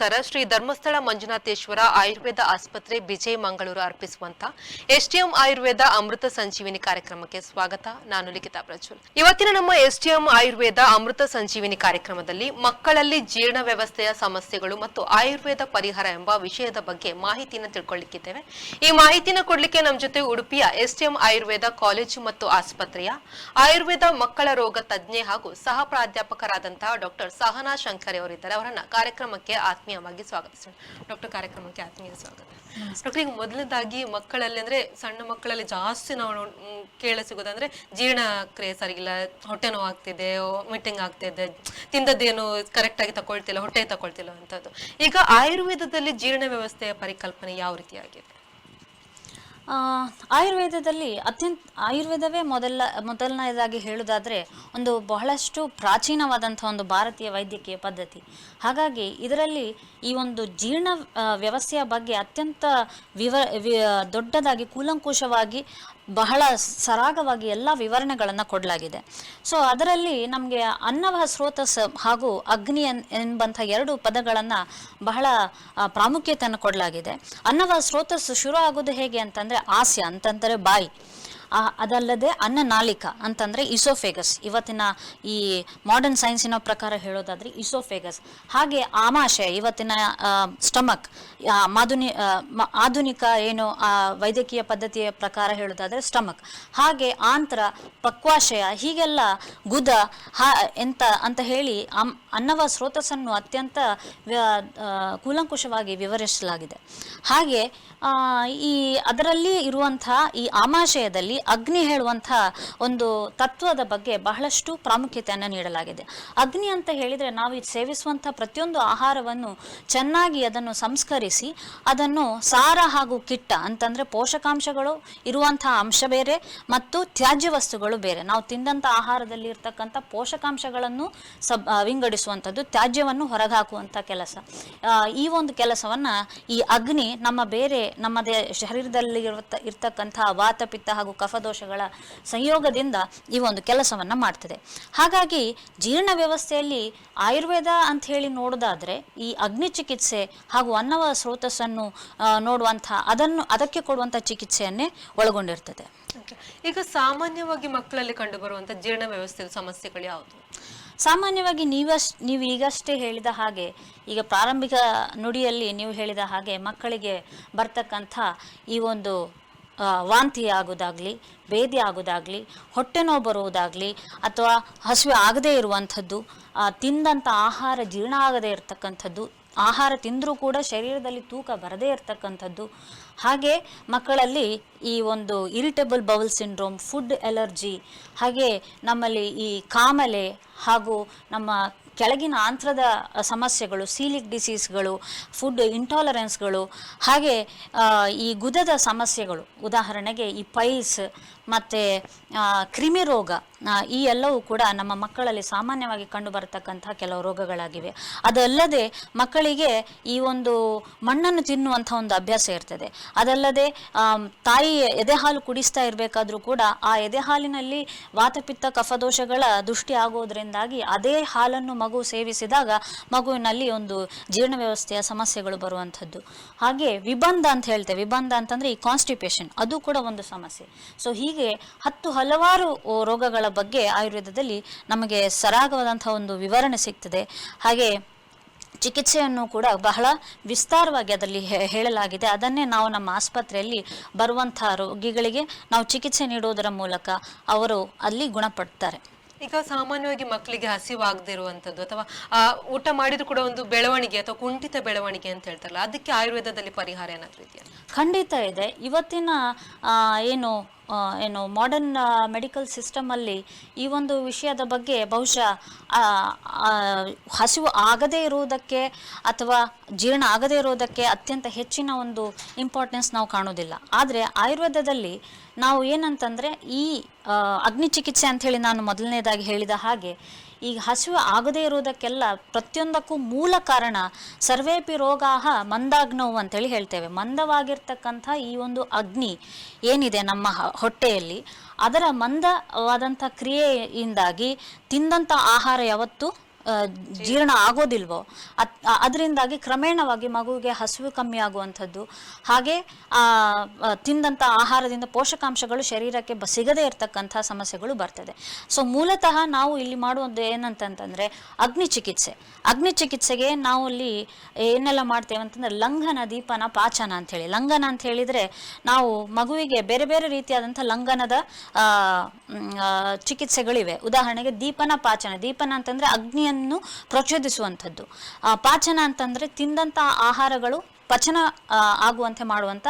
ನಮಸ್ಕಾರ ಶ್ರೀ ಧರ್ಮಸ್ಥಳ ಮಂಜುನಾಥೇಶ್ವರ ಆಯುರ್ವೇದ ಆಸ್ಪತ್ರೆ ವಿಜಯ ಮಂಗಳೂರು ಅರ್ಪಿಸುವಂತ ಎಸ್ಟಿಎಂ ಆಯುರ್ವೇದ ಅಮೃತ ಸಂಜೀವಿನಿ ಕಾರ್ಯಕ್ರಮಕ್ಕೆ ಸ್ವಾಗತ. ನಾನು ಲಿಖಿತಾ ಪ್ರಜ್ವಲ್. ಇವತ್ತಿನ ನಮ್ಮ ಎಸ್ಟಿಎಂ ಆಯುರ್ವೇದ ಅಮೃತ ಸಂಜೀವಿನಿ ಕಾರ್ಯಕ್ರಮದಲ್ಲಿ ಮಕ್ಕಳಲ್ಲಿ ಜೀರ್ಣ ವ್ಯವಸ್ಥೆಯ ಸಮಸ್ಯೆಗಳು ಮತ್ತು ಆಯುರ್ವೇದ ಪರಿಹಾರ ಎಂಬ ವಿಷಯದ ಬಗ್ಗೆ ಮಾಹಿತಿಯನ್ನು ತಿಳ್ಕೊಳ್ಳಿಕ್ಕಿದ್ದೇವೆ ಈ ಮಾಹಿತಿನ ಕೊಡ್ಲಿಕ್ಕೆ ನಮ್ಮ ಜೊತೆ ಉಡುಪಿಯ ಎಸ್ಟಿಎಂ ಆಯುರ್ವೇದ ಕಾಲೇಜು ಮತ್ತು ಆಸ್ಪತ್ರೆಯ ಆಯುರ್ವೇದ ಮಕ್ಕಳ ರೋಗ ತಜ್ಞೆ ಹಾಗೂ ಸಹ ಪ್ರಾಧ್ಯಾಪಕರಾದಂತಹ ಡಾಕ್ಟರ್ ಸಹನಾ ಶಂಕರ್ ಅವರಿದ್ದಾರೆ. ಅವರನ್ನ ಕಾರ್ಯಕ್ರಮಕ್ಕೆ ಆತ್ಮೀಯವಾಗಿ ಸ್ವಾಗತಿಸೋಣ ಡಾಕ್ಟರ್ ಕಾರ್ಯಕ್ರಮಕ್ಕೆ ಆತ್ಮೀಯ ಸ್ವಾಗತ. ಡಾಕ್ಟರ್ ಈಗ ಮೊದಲನೇದಾಗಿ ಮಕ್ಕಳಲ್ಲಿ ಅಂದ್ರೆ ಸಣ್ಣ ಮಕ್ಕಳಲ್ಲಿ ಜಾಸ್ತಿ ನಾವು ಕೇಳ ಸಿಗೋದಂದ್ರೆ ಜೀರ್ಣಕ್ರಿಯೆ ಸರಿಗಿಲ್ಲ ಹೊಟ್ಟೆ ನೋವು ಆಗ್ತಿದೆ ಮೀಟಿಂಗ್ ಆಗ್ತಿದೆ ತಿಂದದ್ದೇನು ಕರೆಕ್ಟ್ ಆಗಿ ತಗೊಳ್ತಿಲ್ಲ ಹೊಟ್ಟೆ ತಕೊಳ್ತಿಲ್ಲ ಅಂತದ್ದು ಈಗ ಆಯುರ್ವೇದದಲ್ಲಿ ಜೀರ್ಣ ವ್ಯವಸ್ಥೆಯ ಪರಿಕಲ್ಪನೆ ಯಾವ ರೀತಿಯಾಗಿದೆ? ಆಯುರ್ವೇದದಲ್ಲಿ ಅತ್ಯಂತ, ಆಯುರ್ವೇದವೇ ಮೊದಲ ಮೊದಲನೇದಾಗಿ ಹೇಳುವುದಾದರೆ ಒಂದು ಬಹಳಷ್ಟು ಪ್ರಾಚೀನವಾದಂಥ ಒಂದು ಭಾರತೀಯ ವೈದ್ಯಕೀಯ ಪದ್ಧತಿ. ಹಾಗಾಗಿ ಇದರಲ್ಲಿ ಈ ಒಂದು ಜೀರ್ಣ ವ್ಯವಸ್ಥೆಯ ಬಗ್ಗೆ ಅತ್ಯಂತ ವಿವ ದೊಡ್ಡದಾಗಿ, ಕೂಲಂಕುಷವಾಗಿ ಬಹಳ ಸರಾಗವಾಗಿ ಎಲ್ಲ ವಿವರಣೆಗಳನ್ನು ಕೊಡಲಾಗಿದೆ. ಸೊ ಅದರಲ್ಲಿ ನಮಗೆ ಅನ್ನವ ಸ್ರೋತಸ್ ಹಾಗೂ ಅಗ್ನಿ ಎಂಬಂಥ ಎರಡು ಪದಗಳನ್ನು ಬಹಳ ಪ್ರಾಮುಖ್ಯತೆಯನ್ನು ಕೊಡಲಾಗಿದೆ. ಅನ್ನವ ಸ್ರೋತಸ್ಸು ಶುರು ಆಗೋದು ಹೇಗೆ ಅಂತಂದರೆ ಆಸ್ಯ ಅಂತಂದರೆ ಬಾಯಿ. ಅದಲ್ಲದೆ ಅನ್ನನಾಳಿಕ ಅಂತಂದರೆ ಇಸೋಫೇಗಸ್ ಇವತ್ತಿನ ಈ ಮಾಡರ್ನ್ ಸೈನ್ಸಿನ ಪ್ರಕಾರ ಹೇಳೋದಾದ್ರೆ ಇಸೋಫೇಗಸ್ ಹಾಗೆ ಆಮಾಶಯ, ಇವತ್ತಿನ ಸ್ಟಮಕ್ ಮಾಧುನಿ ಆಧುನಿಕ ಏನು ವೈದ್ಯಕೀಯ ಪದ್ಧತಿಯ ಪ್ರಕಾರ ಹೇಳೋದಾದ್ರೆ ಸ್ಟಮಕ್ ಹಾಗೆ ಆಂತ್ರ, ಪಕ್ವಾಶಯ, ಹೀಗೆಲ್ಲ ಗುದ, ಹಾ, ಎಂತ ಅಂತ ಹೇಳಿ ಅನ್ನವ ಸ್ರೋತಸ್ಸನ್ನು ಅತ್ಯಂತ ಕೂಲಂಕುಷವಾಗಿ ವಿವರಿಸಲಾಗಿದೆ. ಹಾಗೆ ಈ ಅದರಲ್ಲಿ ಇರುವಂತಹ ಈ ಆಮಾಶಯದಲ್ಲಿ ಅಗ್ನಿ ಹೇಳುವಂಥ ಒಂದು ತತ್ವದ ಬಗ್ಗೆ ಬಹಳಷ್ಟು ಪ್ರಾಮುಖ್ಯತೆಯನ್ನು ನೀಡಲಾಗಿದೆ. ಅಗ್ನಿ ಅಂತ ಹೇಳಿದ್ರೆ ನಾವು ಇದು ಸೇವಿಸುವಂಥ ಪ್ರತಿಯೊಂದು ಆಹಾರವನ್ನು ಚೆನ್ನಾಗಿ ಅದನ್ನು ಸಂಸ್ಕರಿಸಿ ಅದನ್ನು ಸಾರ ಹಾಗೂ ಕಿಟ್ಟ ಅಂತಂದರೆ ಪೋಷಕಾಂಶಗಳು, ಇರುವಂಥ ಅಂಶ ಬೇರೆ ಮತ್ತು ತ್ಯಾಜ್ಯ ವಸ್ತುಗಳು ಬೇರೆ. ನಾವು ತಿಂದಂತ ಆಹಾರದಲ್ಲಿ ಇರ್ತಕ್ಕಂಥ ಪೋಷಕಾಂಶಗಳನ್ನು ಸಬ್ ವಿಂಗಡಿಸುವಂಥದ್ದು, ತ್ಯಾಜ್ಯವನ್ನು ಹೊರಗಾಕುವಂಥ ಕೆಲಸ. ಈ ಒಂದು ಕೆಲಸವನ್ನ ಈ ಅಗ್ನಿ ನಮ್ಮ ಬೇರೆ ನಮ್ಮ ದೇ ಶರೀರದಲ್ಲಿ ಇರ್ತಕ್ಕಂತಹ ವಾತಪಿತ್ತ ವಾತ ಪಿತ್ತ ಹಾಗೂ ಕಫದೋಷಗಳ ಸಂಯೋಗದಿಂದ ಈ ಒಂದು ಕೆಲಸವನ್ನು ಮಾಡ್ತದೆ. ಹಾಗಾಗಿ ಜೀರ್ಣ ವ್ಯವಸ್ಥೆಯಲ್ಲಿ ಆಯುರ್ವೇದ ಅಂತ ಹೇಳಿ ನೋಡೋದಾದ್ರೆ ಈ ಅಗ್ನಿ ಚಿಕಿತ್ಸೆ ಹಾಗೂ ಅನ್ನವ ಸ್ರೋತಸ್ಸನ್ನು ನೋಡುವಂಥ ಅದನ್ನು ಅದಕ್ಕೆ ಕೊಡುವಂಥ ಚಿಕಿತ್ಸೆಯನ್ನೇ ಒಳಗೊಂಡಿರ್ತದೆ. ಈಗ ಸಾಮಾನ್ಯವಾಗಿ ಮಕ್ಕಳಲ್ಲಿ ಕಂಡುಬರುವಂತ ಜೀರ್ಣ ವ್ಯವಸ್ಥೆಯ ಸಮಸ್ಯೆಗಳು ಯಾವುದು? ಸಾಮಾನ್ಯವಾಗಿ ನೀವಷ್ ನೀವು ಈಗಷ್ಟೇ ಹೇಳಿದ ಹಾಗೆ ಈಗ ಪ್ರಾರಂಭಿಕ ನುಡಿಯಲ್ಲಿ ನೀವು ಹೇಳಿದ ಹಾಗೆ ಮಕ್ಕಳಿಗೆ ಬರ್ತಕ್ಕಂಥ ಈ ಒಂದು ವಾಂತಿ ಆಗೋದಾಗಲಿ ಭೇದಿ ಆಗೋದಾಗಲಿ ಹೊಟ್ಟೆ ನೋವು ಬರುವುದಾಗಲಿ, ಅಥವಾ ಹಸಿವೆ ಆಗದೇ ಇರುವಂಥದ್ದು ತಿಂದಂಥ ಆಹಾರ ಜೀರ್ಣ ಆಗದೇ ಇರತಕ್ಕಂಥದ್ದು, ಆಹಾರ ತಿಂದರೂ ಕೂಡ ಶರೀರದಲ್ಲಿ ತೂಕ ಬರದೇ ಇರತಕ್ಕಂಥದ್ದು. ಹಾಗೆ ಮಕ್ಕಳಲ್ಲಿ ಈ ಒಂದು irritable bowel syndrome food allergy ಹಾಗೆ ನಮ್ಮಲ್ಲಿ ಈ ಕಾಮಲೆ ಹಾಗೂ ನಮ್ಮ ಕೆಳಗಿನ ಆಂತ್ರದ ಸಮಸ್ಯೆಗಳು ಸೀಲಿಕ್ ಡಿಸೀಸ್ಗಳು ಫುಡ್ ಇಂಟಾಲರೆನ್ಸ್ಗಳು ಹಾಗೆ ಈ ಗುದದ ಸಮಸ್ಯೆಗಳು. ಉದಾಹರಣೆಗೆ ಈ ಪೈಲ್ಸ್ ಮತ್ತು ಕ್ರಿಮಿ ರೋಗ ಈ ಎಲ್ಲವೂ ಕೂಡ ನಮ್ಮ ಮಕ್ಕಳಲ್ಲಿ ಸಾಮಾನ್ಯವಾಗಿ ಕಂಡುಬರತಕ್ಕಂಥ ಕೆಲವು ರೋಗಗಳಾಗಿವೆ. ಅದಲ್ಲದೆ ಮಕ್ಕಳಿಗೆ ಈ ಒಂದು ಮಣ್ಣನ್ನು ತಿನ್ನುವಂಥ ಒಂದು ಅಭ್ಯಾಸ ಇರ್ತದೆ. ಅದಲ್ಲದೆ ತಾಯಿ ಎದೆ ಹಾಲು ಕುಡಿಸ್ತಾ ಇರಬೇಕಾದ್ರೂ ಕೂಡ ಆ ಎದೆ ಹಾಲಿನಲ್ಲಿ ವಾತಪಿತ್ತ ಕಫದೋಷಗಳ ದೃಷ್ಟಿ ಆಗೋದ್ರಿಂದಾಗಿ ಅದೇ ಹಾಲನ್ನು ಮಗು ಸೇವಿಸಿದಾಗ ಮಗುವಿನಲ್ಲಿ ಒಂದು ಜೀರ್ಣ ವ್ಯವಸ್ಥೆಯ ಸಮಸ್ಯೆಗಳು ಬರುವಂಥದ್ದು. ಹಾಗೆ ವಿಬಂಧ ಅಂತ ಹೇಳ್ತೇವೆ. ವಿಬಂಧ ಅಂತಂದ್ರೆ ಈ ಕಾನ್ಸ್ಟಿಪೇಷನ್ ಅದು ಕೂಡ ಒಂದು ಸಮಸ್ಯೆ. ಸೊ ಹೀಗೆ ಹತ್ತು ಹಲವಾರು ರೋಗಗಳ ಬಗ್ಗೆ ಆಯುರ್ವೇದದಲ್ಲಿ ನಮಗೆ ಸರಾಗವಾದಂಥ ಒಂದು ವಿವರಣೆ ಸಿಗ್ತದೆ. ಹಾಗೆ ಚಿಕಿತ್ಸೆಯನ್ನು ಕೂಡ ಬಹಳ ವಿಸ್ತಾರವಾಗಿ ಅದರಲ್ಲಿ ಹೇಳಲಾಗಿದೆ. ಅದನ್ನೇ ನಾವು ನಮ್ಮ ಆಸ್ಪತ್ರೆಯಲ್ಲಿ ಬರುವಂಥ ರೋಗಿಗಳಿಗೆ ನಾವು ಚಿಕಿತ್ಸೆ ನೀಡುವುದರ ಮೂಲಕ ಅವರು ಅಲ್ಲಿ ಗುಣಪಡ್ತಾರೆ. ಈಗ ಸಾಮಾನ್ಯವಾಗಿ ಮಕ್ಕಳಿಗೆ ಹಸಿವಾಗದಿರುವಂಥದ್ದು ಅಥವಾ ಆ, ಊಟ ಮಾಡಿದ್ರು ಕೂಡ ಒಂದು ಬೆಳವಣಿಗೆ ಅಥವಾ ಕುಂಠಿತ ಬೆಳವಣಿಗೆ ಅಂತ ಹೇಳ್ತಾರಲ್ಲ ಅದಕ್ಕೆ ಆಯುರ್ವೇದದಲ್ಲಿ ಪರಿಹಾರ ಏನಾದ್ರೂ ಇದೆಯಾ? ಖಂಡಿತ ಇದೆ. ಇವತ್ತಿನ ಏನು ಏನು ಮಾಡರ್ನ್ ಮೆಡಿಕಲ್ ಸಿಸ್ಟಮಲ್ಲಿ ಈ ಒಂದು ವಿಷಯದ ಬಗ್ಗೆ ಬಹುಶಃ ಹಸಿವು ಆಗದೇ ಇರುವುದಕ್ಕೆ ಅಥವಾ ಜೀರ್ಣ ಆಗದೇ ಇರುವುದಕ್ಕೆ ಅತ್ಯಂತ ಹೆಚ್ಚಿನ ಒಂದು ಇಂಪಾರ್ಟೆನ್ಸ್ ನಾವು ಕಾಣೋದಿಲ್ಲ ಆದರೆ ಆಯುರ್ವೇದದಲ್ಲಿ ನಾವು ಏನಂತಂದರೆ ಈ ಅಗ್ನಿ ಚಿಕಿತ್ಸೆ ಅಂಥೇಳಿ ನಾನು ಮೊದಲನೇದಾಗಿ ಹೇಳಿದ ಹಾಗೆ ಈಗ ಹಸಿವು ಆಗದೇ ಇರುವುದಕ್ಕೆಲ್ಲ ಪ್ರತಿಯೊಂದಕ್ಕೂ ಮೂಲ ಕಾರಣ ಸರ್ವೇಪಿ ರೋಗಾಹ ಮಂದಾಗ್ನೋವು ಅಂತೇಳಿ ಹೇಳ್ತೇವೆ. ಮಂದವಾಗಿರ್ತಕ್ಕಂಥ ಈ ಒಂದು ಅಗ್ನಿ ಏನಿದೆ ನಮ್ಮ ಹೊಟ್ಟೆಯಲ್ಲಿ, ಅದರ ಮಂದವಾದಂಥ ಕ್ರಿಯೆಯಿಂದಾಗಿ ತಿಂದಂಥ ಆಹಾರ ಯಾವತ್ತೂ? ಜೀರ್ಣ ಆಗೋದಿಲ್ವೋ? ಅದರಿಂದಾಗಿ ಕ್ರಮೇಣವಾಗಿ ಮಗುವಿಗೆ ಹಸಿವು ಕಮ್ಮಿ ಆಗುವಂಥದ್ದು. ಹಾಗೆ ತಿಂದಂಥ ಆಹಾರದಿಂದ ಪೋಷಕಾಂಶಗಳು ಶರೀರಕ್ಕೆ ಬ, ಸಿಗದೇ ಇರತಕ್ಕಂಥ ಸಮಸ್ಯೆಗಳು ಬರ್ತದೆ. ಸೊ, ಮೂಲತಃ ನಾವು ಇಲ್ಲಿ ಮಾಡುವುದು ಏನಂತಂತಂದರೆ ಅಗ್ನಿ ಚಿಕಿತ್ಸೆ. ಅಗ್ನಿ ಚಿಕಿತ್ಸೆಗೆ ನಾವು ಇಲ್ಲಿ ಏನೆಲ್ಲ ಮಾಡ್ತೇವೆ ಅಂತಂದ್ರೆ ಲಂಘನ, ದೀಪನ, ಪಾಚನ ಅಂಥೇಳಿ ಲಂಘನ ಅಂತ ಹೇಳಿದರೆ ನಾವು ಮಗುವಿಗೆ ಬೇರೆ ಬೇರೆ ರೀತಿಯಾದಂಥ ಲಂಘನದ ಚಿಕಿತ್ಸೆಗಳಿವೆ. ಉದಾಹರಣೆಗೆ ದೀಪನ ಪಾಚನ. ದೀಪನ ಅಂತಂದರೆ ಅಗ್ನಿಯನ್ನು ಪ್ರಚೋದಿಸುವಂಥದ್ದು. ಪಾಚನ ಅಂತಂದರೆ ತಿಂದಂಥ ಆಹಾರಗಳು ಪಚನ ಆಗುವಂತೆ ಮಾಡುವಂಥ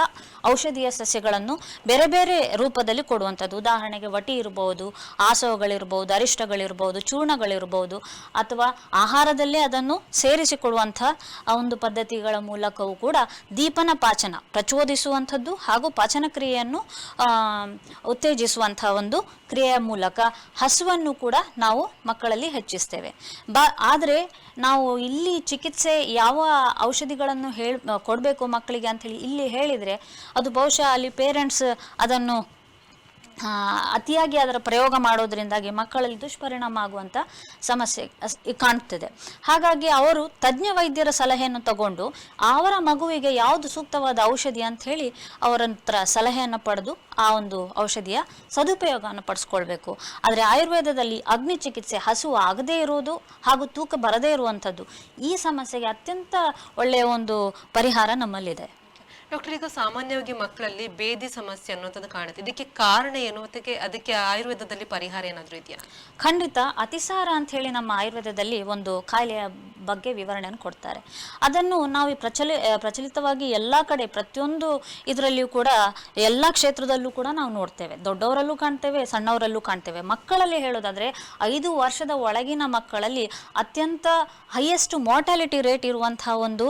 ಔಷಧೀಯ ಸಸ್ಯಗಳನ್ನು ಬೇರೆ ಬೇರೆ ರೂಪದಲ್ಲಿ ಕೊಡುವಂಥದ್ದು. ಉದಾಹರಣೆಗೆ ವಟಿ ಇರಬಹುದು ಆಸವಗಳಿರ್ಬೋದು ಅರಿಷ್ಟಗಳಿರ್ಬೋದು, ಚೂರ್ಣಗಳಿರ್ಬೋದು ಅಥವಾ ಆಹಾರದಲ್ಲೇ ಅದನ್ನು ಸೇರಿಸಿಕೊಡುವಂಥ ಒಂದು ಪದ್ಧತಿಗಳ ಮೂಲಕವೂ ಕೂಡ ದೀಪನ ಪಾಚನ, ಪ್ರಚೋದಿಸುವಂಥದ್ದು ಹಾಗೂ ಪಾಚನ ಕ್ರಿಯೆಯನ್ನು ಉತ್ತೇಜಿಸುವಂಥ ಒಂದು ಕ್ರಿಯೆಯ ಮೂಲಕ ಹಸುವನ್ನು ಕೂಡ ನಾವು ಮಕ್ಕಳಲ್ಲಿ ಹೆಚ್ಚಿಸ್ತೇವೆ. ಬ, ಆದರೆ ನಾವು ಇಲ್ಲಿ ಚಿಕಿತ್ಸೆ ಯಾವ ಔಷಧಿಗಳನ್ನು ಹೇಳ್ ಕೊಡಬೇಕು ಮಕ್ಕಳಿಗೆ ಅಂತ ಹೇಳಿ ಇಲ್ಲಿ ಹೇಳಿದರೆ ಅದು ಬಹುಶಃ ಅಲ್ಲಿ ಪೇರೆಂಟ್ಸ್ ಅದನ್ನು ಅತಿಯಾಗಿ ಅದರ ಪ್ರಯೋಗ ಮಾಡೋದ್ರಿಂದಾಗಿ ಮಕ್ಕಳಲ್ಲಿ ದುಷ್ಪರಿಣಾಮ ಆಗುವಂಥ ಸಮಸ್ಯೆ ಕಾಣ್ತದೆ. ಹಾಗಾಗಿ ಅವರು ತಜ್ಞ ವೈದ್ಯರ ಸಲಹೆಯನ್ನು ತಗೊಂಡು ಅವರ ಮಗುವಿಗೆ ಯಾವುದು ಸೂಕ್ತವಾದ ಔಷಧಿ ಅಂತ ಹೇಳಿ ಅವರ ಹತ್ರ ಸಲಹೆಯನ್ನು ಪಡೆದು ಆ ಒಂದು ಔಷಧಿಯ ಸದುಪಯೋಗವನ್ನು ಪಡಿಸ್ಕೊಳ್ಬೇಕು. ಆದರೆ ಆಯುರ್ವೇದದಲ್ಲಿ ಅಗ್ನಿ ಚಿಕಿತ್ಸೆ ಹಸುವು ಆಗದೇ ಇರುವುದು ಹಾಗೂ ತೂಕ ಬರದೇ ಇರುವಂಥದ್ದು ಈ ಸಮಸ್ಯೆಗೆ ಅತ್ಯಂತ ಒಳ್ಳೆಯ ಒಂದು ಪರಿಹಾರ ನಮ್ಮಲ್ಲಿದೆ. ಡಾಕ್ಟರ್, ಈಗ ಸಾಮಾನ್ಯವಾಗಿ ಮಕ್ಕಳಲ್ಲಿ ಬೇದಿ ಸಮಸ್ಯೆ ಅನ್ನುವಂಥದ್ದು ಕಾಣುತ್ತೆ. ಇದಕ್ಕೆ ಕಾರಣ ಏನು? ಅದಕ್ಕೆ ಅದಕ್ಕೆ ಆಯುರ್ವೇದದಲ್ಲಿ ಪರಿಹಾರ ಏನಾದರೂ ಇದೆಯಾ? ಖಂಡಿತ. ಅತಿಸಾರ ಅಂತ ಹೇಳಿ ನಮ್ಮ ಆಯುರ್ವೇದದಲ್ಲಿ ಒಂದು ಕಾಯಿಲೆಯ ಬಗ್ಗೆ ವಿವರಣೆಯನ್ನು ಕೊಡ್ತಾರೆ. ಅದನ್ನು ನಾವು ಪ್ರಚಲಿ ಪ್ರಚಲಿತವಾಗಿ ಎಲ್ಲ ಕಡೆ, ಪ್ರತಿಯೊಂದು ಇದರಲ್ಲಿಯೂ ಕೂಡ, ಎಲ್ಲ ಕ್ಷೇತ್ರದಲ್ಲೂ ಕೂಡ ನಾವು ನೋಡ್ತೇವೆ. ದೊಡ್ಡವರಲ್ಲೂ ಕಾಣ್ತೇವೆ, ಸಣ್ಣವರಲ್ಲೂ ಕಾಣ್ತೇವೆ. ಮಕ್ಕಳಲ್ಲಿ ಹೇಳೋದಾದ್ರೆ, ಐದು ವರ್ಷದ ಒಳಗಿನ ಮಕ್ಕಳಲ್ಲಿ ಅತ್ಯಂತ ಹೈಯೆಸ್ಟ್ ಮಾರ್ಟಾಲಿಟಿ ರೇಟ್ ಇರುವಂತಹ ಒಂದು